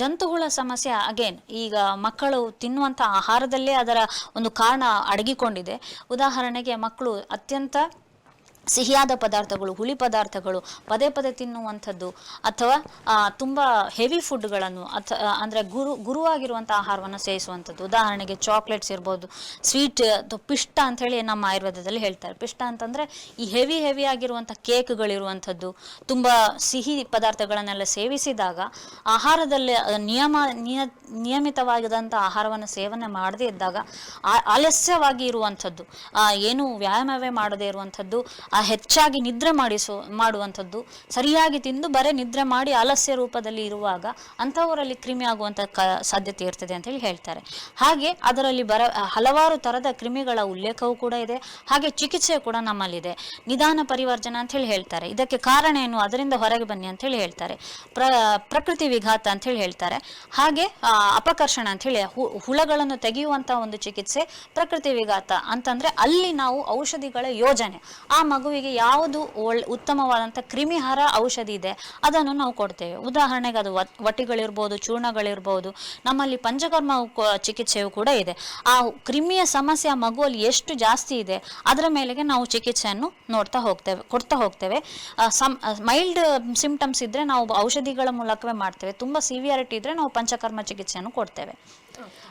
ಜಂತುಹುಳ ಸಮಸ್ಯೆ ಅಗೇನ್ ಈಗ ಮಕ್ಕಳು ತಿನ್ನುವಂಥ ಆಹಾರದಲ್ಲೇ ಅದರ ಒಂದು ಕಾರಣ ಅಡಗಿಕೊಂಡಿದೆ. ಉದಾಹರಣೆಗೆ ಮಕ್ಕಳು ಅತ್ಯಂತ ಸಿಹಿಯಾದ ಪದಾರ್ಥಗಳು, ಹುಳಿ ಪದಾರ್ಥಗಳು, ಪದೇ ಪದೇ ತಿನ್ನುವಂಥದ್ದು ಅಥವಾ ತುಂಬ ಹೆವಿ ಫುಡ್ಗಳನ್ನು ಅಥ ಅಂದರೆ ಗುರು, ಗುರುವಾಗಿರುವಂಥ ಆಹಾರವನ್ನು ಸೇವಿಸುವಂಥದ್ದು. ಉದಾಹರಣೆಗೆ ಚಾಕ್ಲೇಟ್ಸ್ ಇರ್ಬೋದು ಸ್ವೀಟ್ ಅಥವಾ ಪಿಷ್ಟ ಅಂಥೇಳಿ ನಮ್ಮ ಆಯುರ್ವೇದದಲ್ಲಿ ಹೇಳ್ತಾರೆ. ಪಿಷ್ಟ ಅಂತಂದರೆ ಈ ಹೆವಿ ಹೆವಿ ಆಗಿರುವಂಥ ಕೇಕ್ಗಳಿರುವಂಥದ್ದು. ತುಂಬ ಸಿಹಿ ಪದಾರ್ಥಗಳನ್ನೆಲ್ಲ ಸೇವಿಸಿದಾಗ ಆಹಾರದಲ್ಲಿ ನಿಯಮ, ನಿಯ ನಿಯಮಿತವಾಗಿದಂಥ ಆಹಾರವನ್ನು ಸೇವನೆ ಮಾಡದೇ ಇದ್ದಾಗ ಆಲಸ್ಯವಾಗಿ ಇರುವಂಥದ್ದು. ಏನು ವ್ಯಾಯಾಮವೇ ಮಾಡದೇ ಇರುವಂಥದ್ದು. ಆ ಹೆಚ್ಚಾಗಿ ನಿದ್ರೆ ಮಾಡಿಸೋ, ಮಾಡುವಂಥದ್ದು. ಸರಿಯಾಗಿ ತಿಂದು ಬರೀ ನಿದ್ರೆ ಮಾಡಿ ಆಲಸ್ಯ ರೂಪದಲ್ಲಿ ಇರುವಾಗ ಅಂಥವರಲ್ಲಿ ಕ್ರಿಮಿ ಆಗುವಂಥ ಕ, ಸಾಧ್ಯತೆ ಇರ್ತದೆ ಅಂತೇಳಿ ಹೇಳ್ತಾರೆ. ಹಾಗೆ ಅದರಲ್ಲಿ ಬರ, ಹಲವಾರು ಥರದ ಕ್ರಿಮಿಗಳ ಉಲ್ಲೇಖವೂ ಕೂಡ ಇದೆ. ಹಾಗೆ ಚಿಕಿತ್ಸೆ ಕೂಡ ನಮ್ಮಲ್ಲಿದೆ. ನಿಧಾನ ಪರಿವರ್ಜನ ಅಂತ ಹೇಳಿ ಹೇಳ್ತಾರೆ. ಇದಕ್ಕೆ ಕಾರಣ ಏನು? ಅದರಿಂದ ಹೊರಗೆ ಬನ್ನಿ ಅಂತ ಹೇಳಿ ಹೇಳ್ತಾರೆ. ಪ್ರ, ಪ್ರಕೃತಿ ವಿಘಾತ ಅಂತ ಹೇಳಿ ಹೇಳ್ತಾರೆ. ಹಾಗೆ ಅಪಕರ್ಷಣ ಅಂತ ಹೇಳಿ ಹುಳಗಳನ್ನು ತೆಗೆಯುವಂತ ಒಂದು ಚಿಕಿತ್ಸೆ ಪ್ರಕೃತಿ ವಿಘಾತ ಅಂತಂದ್ರೆ ಅಲ್ಲಿ ನಾವು ಔಷಧಿಗಳ ಯೋಜನೆ. ಆ ಮಗುವಿಗೆ ಯಾವುದು ಒಳ್ಳೆ ಉತ್ತಮವಾದಂಥ ಕ್ರಿಮಿಹಾರ ಔಷಧಿ ಇದೆ, ಅದನ್ನು ನಾವು ಕೊಡ್ತೇವೆ. ಉದಾಹರಣೆಗೆ ಅದು ವಟ್- ವಟಿಗಳಿರ್ಬೋದು, ಚೂರ್ಣಗಳಿರ್ಬೋದು, ನಮ್ಮಲ್ಲಿ ಪಂಚಕರ್ಮ ಚಿಕಿತ್ಸೆಯು ಕೂಡ ಇದೆ. ಆ ಕ್ರಿಮಿಯ ಸಮಸ್ಯೆ ಆ ಮಗುವಲ್ಲಿ ಎಷ್ಟು ಜಾಸ್ತಿ ಇದೆ, ಅದರ ಮೇಲೆಗೆ ನಾವು ಚಿಕಿತ್ಸೆಯನ್ನು ನೋಡ್ತಾ ಹೋಗ್ತೇವೆ, ಕೊಡ್ತಾ ಹೋಗ್ತೇವೆ. ಸಮ್ ಮೈಲ್ಡ್ ಸಿಂಪ್ಟಮ್ಸ್ ಇದ್ದರೆ ನಾವು ಔಷಧಿಗಳ ಮೂಲಕವೇ ಮಾಡ್ತೇವೆ. ತುಂಬ ಸಿವಿಯಾರಿಟಿ ಇದ್ದರೆ ನಾವು ಪಂಚಕರ್ಮ ಚಿಕಿತ್ಸೆಯನ್ನು ಕೊಡ್ತೇವೆ.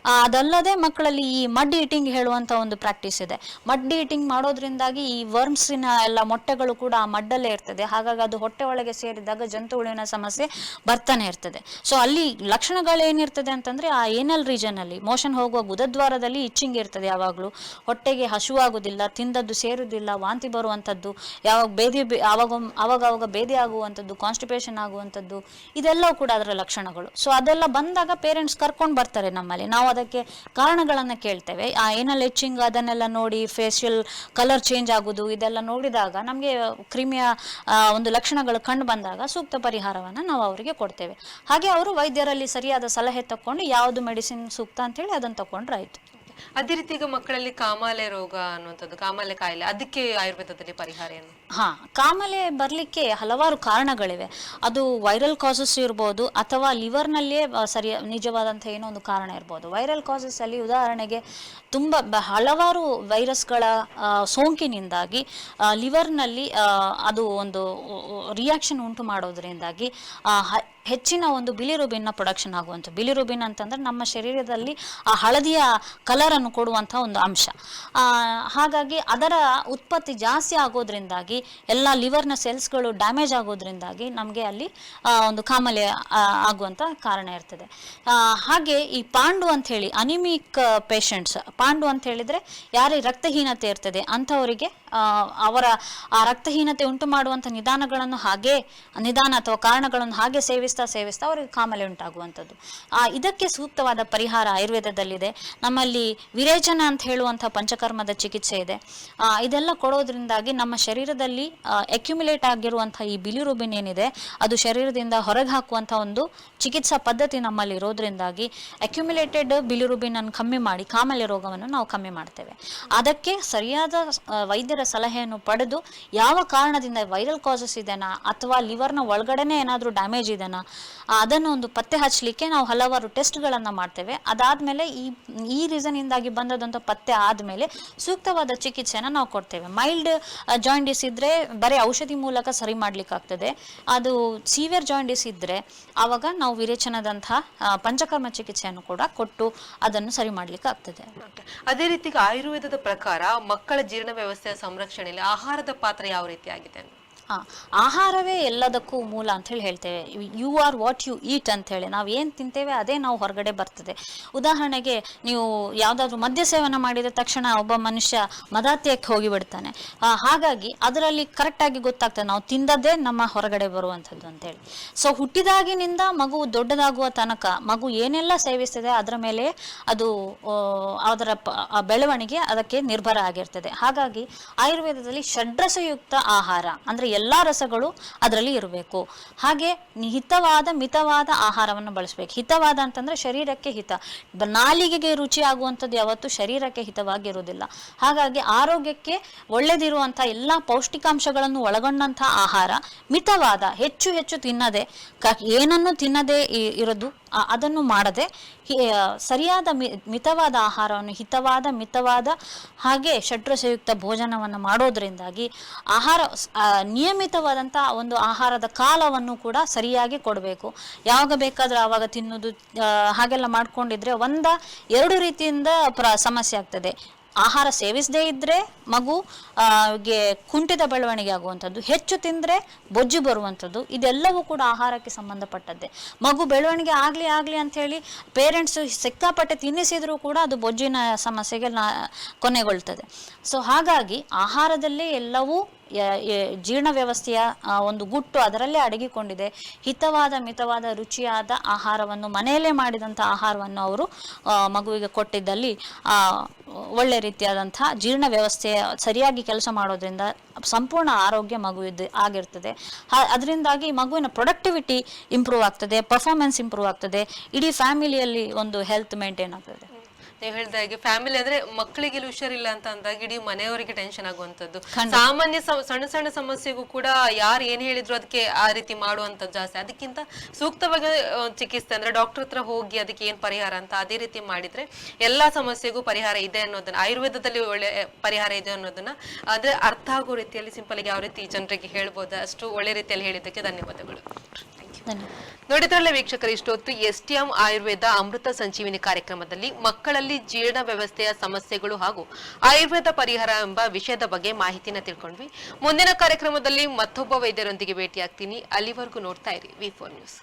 ಅದಲ್ಲದೆ ಮಕ್ಕಳಲ್ಲಿ ಈ ಮಡ್ ಈಟಿಂಗ್ ಹೇಳುವಂತ ಒಂದು ಪ್ರಾಕ್ಟೀಸ್ ಇದೆ. ಮಡ್ ಈಟಿಂಗ್ ಮಾಡೋದ್ರಿಂದಾಗಿ ಈ ವರ್ಮ್ಸಿನ ಎಲ್ಲ ಮೊಟ್ಟೆಗಳು ಕೂಡ ಆ ಮಡ್ಡಲ್ಲೇ ಇರ್ತದೆ. ಹಾಗಾಗಿ ಅದು ಹೊಟ್ಟೆ ಒಳಗೆ ಸೇರಿದಾಗ ಜಂತು ಸಮಸ್ಯೆ ಬರ್ತಾನೆ ಇರ್ತದೆ. ಸೊ ಅಲ್ಲಿ ಲಕ್ಷಣಗಳು ಏನಿರ್ತದೆ ಅಂತಂದ್ರೆ ಆ ಏನಲ್ ರೀಜನ್ ಅಲ್ಲಿ ಮೋಷನ್ ಹೋಗುವ ಗುದದ್ವಾರದಲ್ಲಿ ಇಚ್ಚಿಂಗ್ ಇರ್ತದೆ ಯಾವಾಗಲೂ. ಹೊಟ್ಟೆಗೆ ಹಸುವಾಗುವುದಿಲ್ಲ ತಿಂದದ್ದು ಸೇರುವುದಿಲ್ಲ ವಾಂತಿ ಬರುವಂಥದ್ದು ಯಾವಾಗ ಬೇದಿ ಅವಾಗ ಅವಾಗ ಬೇದಿ ಆಗುವಂಥದ್ದು ಕಾನ್ಸ್ಟಿಪೇಷನ್ ಆಗುವಂಥದ್ದು ಇದೆಲ್ಲವೂ ಕೂಡ ಅದರ ಲಕ್ಷಣಗಳು. ಸೊ ಅದೆಲ್ಲ ಬಂದಾಗ ಪೇರೆಂಟ್ಸ್ ಕರ್ಕೊಂಡು ಬರ್ತಾರೆ ನಮ್ಮಲ್ಲಿ. ನಾವು ಅದಕ್ಕೆ ಕಾರಣಗಳನ್ನು ಕೇಳ್ತೇವೆ. ಆ ಏನಲ್ಲಿ ಎಚ್ಚಿಂಗ್ ಅದನ್ನೆಲ್ಲ ನೋಡಿ ಫೇಶಿಯಲ್ ಕಲರ್ ಚೇಂಜ್ ಆಗೋದು ಇದೆಲ್ಲ ನೋಡಿದಾಗ ನಮಗೆ ಕ್ರಿಮಿಯ ಒಂದು ಲಕ್ಷಣಗಳು ಕಂಡು ಬಂದಾಗ ಸೂಕ್ತ ಪರಿಹಾರವನ್ನು ನಾವು ಅವರಿಗೆ ಕೊಡ್ತೇವೆ. ಹಾಗೆ ಅವರು ವೈದ್ಯರಲ್ಲಿ ಸರಿಯಾದ ಸಲಹೆ ತಕೊಂಡು ಯಾವುದು ಮೆಡಿಸಿನ್ ಸೂಕ್ತ ಅಂತೇಳಿ ಅದನ್ನು ತಗೊಂಡ್ರೆ ಅದೇ ರೀತಿ ಈಗ ಮಕ್ಕಳಲ್ಲಿ ಕಾಮಾಲೆ ರೋಗ ಅನ್ನುವಂಥದ್ದು, ಕಾಮಾಲೆ ಕಾಯಿಲೆ, ಅದಕ್ಕೆ ಆಯುರ್ವೇದದಲ್ಲಿ ಪರಿಹಾರ ಏನು? ಹಾ, ಕಾಮಾಲೆ ಬರಲಿಕ್ಕೆ ಹಲವಾರು ಕಾರಣಗಳಿವೆ. ಅದು ವೈರಲ್ ಕಾಸಸ್ ಇರ್ಬೋದು, ಅಥವಾ ಲಿವರ್ನಲ್ಲಿಯೇ ಸರಿ, ನಿಜವಾದಂಥ ಏನೋ ಒಂದು ಕಾರಣ ಇರ್ಬೋದು. ವೈರಲ್ ಕಾಸಸ್ ಅಲ್ಲಿ ಉದಾಹರಣೆಗೆ ತುಂಬ ಹಲವಾರು ವೈರಸ್ಗಳ ಸೋಂಕಿನಿಂದಾಗಿ ಲಿವರ್ನಲ್ಲಿ ಅದು ಒಂದು ರಿಯಾಕ್ಷನ್ ಉಂಟು ಮಾಡೋದ್ರಿಂದಾಗಿ ಹೆಚ್ಚಿನ ಒಂದು ಬಿಲಿರುಬಿನ್ನ ಪ್ರೊಡಕ್ಷನ್ ಆಗುವಂಥ ಬಿಲಿರುಬಿನ್ ಅಂತಂದ್ರೆ ನಮ್ಮ ಶರೀರದಲ್ಲಿ ಆ ಹಳದಿಯ ಕಲರನ್ನು ಕೊಡುವಂತಹ ಒಂದು ಅಂಶ. ಹಾಗಾಗಿ ಅದರ ಉತ್ಪತ್ತಿ ಜಾಸ್ತಿ ಆಗೋದ್ರಿಂದಾಗಿ, ಎಲ್ಲ ಲಿವರ್ನ ಸೆಲ್ಸ್ಗಳು ಡ್ಯಾಮೇಜ್ ಆಗೋದ್ರಿಂದಾಗಿ ನಮಗೆ ಅಲ್ಲಿ ಒಂದು ಕಾಮಲೆ ಆಗುವಂತ ಕಾರಣ ಇರ್ತದೆ. ಹಾಗೆ ಈ ಪಾಂಡು ಅಂತ ಹೇಳಿ ಅನಿಮಿಕ್ ಪೇಷಂಟ್ಸ್ ಪಾಂಡು ಅಂತ ಹೇಳಿದ್ರೆ ಯಾರಿಗೆ ರಕ್ತಹೀನತೆ ಇರ್ತದೆ, ಅಂಥವರಿಗೆ ಅವರ ಆ ರಕ್ತಹೀನತೆ ಉಂಟು ಮಾಡುವಂಥ ನಿಧಾನಗಳನ್ನು ಹಾಗೆ ನಿಧಾನ ಅಥವಾ ಕಾರಣಗಳನ್ನು ಹಾಗೆ ಸೇವಿಸ್ತಾ ಸೇವಿಸ್ತಾ ಅವರಿಗೆ ಕಾಮಲೆ ಉಂಟಾಗುವಂಥದ್ದು. ಆ, ಇದಕ್ಕೆ ಸೂಕ್ತವಾದ ಪರಿಹಾರ ಆಯುರ್ವೇದದಲ್ಲಿದೆ. ನಮ್ಮಲ್ಲಿ ವಿರೇಚನ ಅಂತ ಹೇಳುವಂಥ ಪಂಚಕರ್ಮದ ಚಿಕಿತ್ಸೆ ಇದೆ. ಇದೆಲ್ಲ ಕೊಡೋದ್ರಿಂದಾಗಿ ನಮ್ಮ ಶರೀರದಲ್ಲಿ ಅಕ್ಯುಮುಲೇಟ್ ಆಗಿರುವಂಥ ಈ ಬಿಲಿರುಬಿನ್ ಏನಿದೆ ಅದು ಶರೀರದಿಂದ ಹೊರಗೆ ಹಾಕುವಂಥ ಒಂದು ಚಿಕಿತ್ಸಾ ಪದ್ಧತಿ ನಮ್ಮಲ್ಲಿ ಇರೋದ್ರಿಂದಾಗಿ ಅಕ್ಯುಮುಲೇಟೆಡ್ ಬಿಲಿರುಬಿನ್ ಅನ್ನು ಕಮ್ಮಿ ಮಾಡಿ ಕಾಮಲೆ ರೋಗವನ್ನು ನಾವು ಕಮ್ಮಿ ಮಾಡ್ತೇವೆ. ಅದಕ್ಕೆ ಸರಿಯಾದ ವೈದ್ಯರ ಸಲಹೆಯನ್ನು ಪಡೆದು ಯಾವ ಕಾರಣದಿಂದ ವೈರಲ್ ಕಾಸಸ್ ಇದೆನಾ ಅಥವಾ ಲಿವರ್ನ ಒಳಗಡೆನೆ ಏನಾದರೂ ಡ್ಯಾಮೇಜ್ ಇದೆನಾ ಅದನ್ನು ಒಂದು ಪತ್ತೆ ಹಚ್ಚಲಿಕ್ಕೆ ನಾವು ಹಲವಾರು ಟೆಸ್ಟ್ಗಳನ್ನು ಮಾಡ್ತೇವೆ. ಅದಾದಮೇಲೆ ಈ ಈ ರೀಸನಿಂದಾಗಿ ಬಂದದಂತ ಪತ್ತೆ ಆದಮೇಲೆ ಸೂಕ್ತವಾದ ಚಿಕಿತ್ಸೆಯನ್ನು ನಾವು ಕೊಡ್ತೇವೆ. ಮೈಲ್ಡ್ ಜಾಯಿಂಡಿಸ್ ಇದ್ದರೆ ಬರೀ ಔಷಧಿ ಮೂಲಕ ಸರಿ ಮಾಡ್ಲಿಕ್ಕಾಗ್ತದೆ. ಅದು ಸೀವಿಯರ್ ಜಾಯಿಂಡಿಸ್ ಇದ್ದರೆ ಆವಾಗ ನಾವು ವಿರೇಚನದಂಥ ಪಂಚಕರ್ಮ ಚಿಕಿತ್ಸೆಯನ್ನು ಕೂಡ ಕೊಟ್ಟು ಅದನ್ನು ಸರಿ ಮಾಡ್ಲಿಕ್ಕೆ ಆಗ್ತದೆ ಅದೇ ರೀತಿ ಆಯುರ್ವೇದದ ಪ್ರಕಾರ ಮಕ್ಕಳ ಜೀರ್ಣ ವ್ಯವಸ್ಥೆಯ ಸಂರಕ್ಷಣೆಯಲ್ಲಿ ಆಹಾರದ ಪಾತ್ರ ಯಾವ ರೀತಿ ಆಗಿದೆ ಆ, ಆಹಾರವೇ ಎಲ್ಲದಕ್ಕೂ ಮೂಲ ಅಂತ ಹೇಳಿ ಹೇಳ್ತೇವೆ. You are what you eat ಅಂತ ಹೇಳಿ ನಾವು ಏನು ತಿಂತೇವೆ ಅದೇ ನಾವು ಹೊರಗಡೆ ಬರ್ತದೆ. ಉದಾಹರಣೆಗೆ ನೀವು ಯಾವುದಾದ್ರೂ ಮದ್ಯ ಸೇವನೆ ಮಾಡಿದ ತಕ್ಷಣ ಒಬ್ಬ ಮನುಷ್ಯ ಮದಾತ್ಯಕ್ಕೆ ಹೋಗಿಬಿಡ್ತಾನೆ ಹಾಗಾಗಿ ಅದರಲ್ಲಿ ಕರೆಕ್ಟಾಗಿ ಗೊತ್ತಾಗ್ತದೆ. ನಾವು ತಿಂದದ್ದೇ ನಮ್ಮ ಹೊರಗಡೆ ಬರುವಂಥದ್ದು ಅಂತೇಳಿ ಸೊ ಹುಟ್ಟಿದಾಗಿನಿಂದ ಮಗು ದೊಡ್ಡದಾಗುವ ತನಕ ಮಗು ಏನೆಲ್ಲ ಸೇವಿಸ್ತದೆ ಅದರ ಮೇಲೆ ಅದು ಅದರ ಬೆಳವಣಿಗೆ ಅದಕ್ಕೆ ನಿರ್ಭರ ಆಗಿರ್ತದೆ. ಹಾಗಾಗಿ ಆಯುರ್ವೇದದಲ್ಲಿ ಷಡ್ರಸಯುಕ್ತ ಆಹಾರ ಅಂದರೆ ಎಲ್ಲ ರಸಗಳು ಅದರಲ್ಲಿ ಇರಬೇಕು. ಹಾಗೆ ಹಿತವಾದ, ಮಿತವಾದ ಆಹಾರವನ್ನು ಬಳಸಬೇಕು. ಹಿತವಾದ ಅಂತಂದ್ರೆ ಶರೀರಕ್ಕೆ ಹಿತ. ನಾಲಿಗೆಗೆ ರುಚಿ ಆಗುವಂಥದ್ದು ಯಾವತ್ತೂ ಶರೀರಕ್ಕೆ ಹಿತವಾಗಿರುವುದಿಲ್ಲ. ಹಾಗಾಗಿ ಆರೋಗ್ಯಕ್ಕೆ ಒಳ್ಳೆದಿರುವಂಥ ಎಲ್ಲ ಪೌಷ್ಟಿಕಾಂಶಗಳನ್ನು ಒಳಗೊಂಡಂಥ ಆಹಾರ ಮಿತವಾದ, ಹೆಚ್ಚು ಹೆಚ್ಚು ತಿನ್ನದೆ ಏನನ್ನು ತಿನ್ನದೇ ಇರೋದು ಅದನ್ನು ಮಾಡದೆ ಸರಿಯಾದ ಮಿತವಾದ ಆಹಾರವನ್ನು, ಹಿತವಾದ, ಮಿತವಾದ ಹಾಗೆ ಷಡ್ರಸಯುಕ್ತ ಭೋಜನವನ್ನು ಮಾಡೋದ್ರಿಂದಾಗಿ ಆಹಾರ ನಿಯಮಿತವಾದಂಥ ಒಂದು ಆಹಾರದ ಕಾಲವನ್ನು ಕೂಡ ಸರಿಯಾಗಿ ಕೊಡಬೇಕು. ಯಾವಾಗ ಬೇಕಾದರೂ ಆವಾಗ ತಿನ್ನೋದು ಹಾಗೆಲ್ಲ ಮಾಡ್ಕೊಂಡಿದ್ರೆ ಒಂದ, ಎರಡು ರೀತಿಯಿಂದ ಪ್ರ, ಸಮಸ್ಯೆ ಆಗ್ತದೆ. ಆಹಾರ ಸೇವಿಸದೇ ಇದ್ದರೆ ಮಗು ಆ, ಗೆ ಕುಂಠಿತ ಬೆಳವಣಿಗೆ ಆಗುವಂಥದ್ದು ಹೆಚ್ಚು ತಿಂದರೆ ಬೊಜ್ಜು ಬರುವಂಥದ್ದು ಇದೆಲ್ಲವೂ ಕೂಡ ಆಹಾರಕ್ಕೆ ಸಂಬಂಧಪಟ್ಟದ್ದೇ. ಮಗು ಬೆಳವಣಿಗೆ ಆಗಲಿ ಆಗಲಿ ಅಂಥೇಳಿ ಪೇರೆಂಟ್ಸ್ ಸಿಕ್ಕಾಪಟ್ಟೆ ತಿನ್ನಿಸಿದರೂ ಕೂಡ ಅದು ಬೊಜ್ಜಿನ ಸಮಸ್ಯೆಗೆ ನಾ ಕೊನೆಗೊಳ್ತದೆ. ಸೊ ಹಾಗಾಗಿ ಆಹಾರದಲ್ಲೇ ಎಲ್ಲವೂ ಜೀರ್ಣ ವ್ಯವಸ್ಥೆಯ ಒಂದು ಗುಟ್ಟು ಅದರಲ್ಲೇ ಅಡಗಿಕೊಂಡಿದೆ. ಹಿತವಾದ, ಮಿತವಾದ, ರುಚಿಯಾದ ಆಹಾರವನ್ನು, ಮನೆಯಲ್ಲೇ ಮಾಡಿದಂಥ ಆಹಾರವನ್ನು ಅವರು ಮಗುವಿಗೆ ಕೊಟ್ಟಿದ್ದಲ್ಲಿ ಒಳ್ಳೆ ರೀತಿಯಾದಂಥ ಜೀರ್ಣ ವ್ಯವಸ್ಥೆ ಸರಿಯಾಗಿ ಕೆಲಸ ಮಾಡೋದ್ರಿಂದ ಸಂಪೂರ್ಣ ಆರೋಗ್ಯ ಮಗುವಿದ್ದು ಆಗಿರ್ತದೆ. ಅದರಿಂದಾಗಿ ಮಗುವಿನ ಪ್ರೊಡಕ್ಟಿವಿಟಿ ಇಂಪ್ರೂವ್ ಆಗ್ತದೆ ಪರ್ಫಾರ್ಮೆನ್ಸ್ ಇಂಪ್ರೂವ್ ಆಗ್ತದೆ, ಇಡೀ ಫ್ಯಾಮಿಲಿಯಲ್ಲಿ ಒಂದು ಹೆಲ್ತ್ ಮೇಂಟೈನ್ ಆಗ್ತದೆ. ನೀವು ಹೇಳಿದ ಹಾಗೆ ಫ್ಯಾಮಿಲಿ ಅಂದ್ರೆ ಮಕ್ಕಳಿಗೆ ಹುಷಾರಿಲ್ಲ ಅಂತ ಅಂದಾಗ ಇಡೀ ಮನೆಯವರಿಗೆ ಟೆನ್ಷನ್ ಆಗುವಂತದ್ದು ಸಾಮಾನ್ಯ ಸಣ್ಣ ಸಣ್ಣ ಸಮಸ್ಯೆಗೂ ಕೂಡ ಯಾರು ಏನ್ ಹೇಳಿದ್ರು ಅದಕ್ಕೆ ಆ ರೀತಿ ಮಾಡುವಂತದ್ದು ಜಾಸ್ತಿ. ಅದಕ್ಕಿಂತ ಸೂಕ್ತವಾಗಿ ಚಿಕಿತ್ಸೆ ಅಂದ್ರೆ ಡಾಕ್ಟರ್ ಹತ್ರ ಹೋಗಿ ಅದಕ್ಕೆ ಏನ್ ಪರಿಹಾರ ಅಂತ ಅದೇ ರೀತಿ ಮಾಡಿದ್ರೆ ಎಲ್ಲಾ ಸಮಸ್ಯೆಗೂ ಪರಿಹಾರ ಇದೆ ಅನ್ನೋದನ್ನ ಆಯುರ್ವೇದದಲ್ಲಿ ಒಳ್ಳೆ ಪರಿಹಾರ ಇದೆ ಅನ್ನೋದನ್ನ ಅಂದ್ರೆ ಅರ್ಥ ಆಗೋ ರೀತಿಯಲ್ಲಿ ಸಿಂಪಲ್ ಆಗಿ ಯಾವ ರೀತಿ ಜನರಿಗೆ ಹೇಳ್ಬೋದು ಅಷ್ಟು ಒಳ್ಳೆ ರೀತಿಯಲ್ಲಿ ಹೇಳಿದ್ದಕ್ಕೆ ಧನ್ಯವಾದಗಳು. ಧನ್ಯವಾದ ನೋಡಿದ್ರಲ್ಲ ವೀಕ್ಷಕರು, ಇಷ್ಟೊತ್ತು S T M Ayurveda Amrutha Sanjeevini ಕಾರ್ಯಕ್ರಮದಲ್ಲಿ ಮಕ್ಕಳಲ್ಲಿ ಜೀರ್ಣ ವ್ಯವಸ್ಥೆಯ ಸಮಸ್ಯೆಗಳು ಹಾಗೂ ಆಯುರ್ವೇದ ಪರಿಹಾರ ಎಂಬ ವಿಷಯದ ಬಗ್ಗೆ ಮಾಹಿತಿನ ತಿಳ್ಕೊಂಡ್ವಿ. ಮುಂದಿನ ಕಾರ್ಯಕ್ರಮದಲ್ಲಿ ಮತ್ತೊಬ್ಬ ವೈದ್ಯರೊಂದಿಗೆ ಭೇಟಿಯಾಗ್ತೀನಿ. ಅಲ್ಲಿವರೆಗೂ ನೋಡ್ತಾ ಇರಿ. V four news.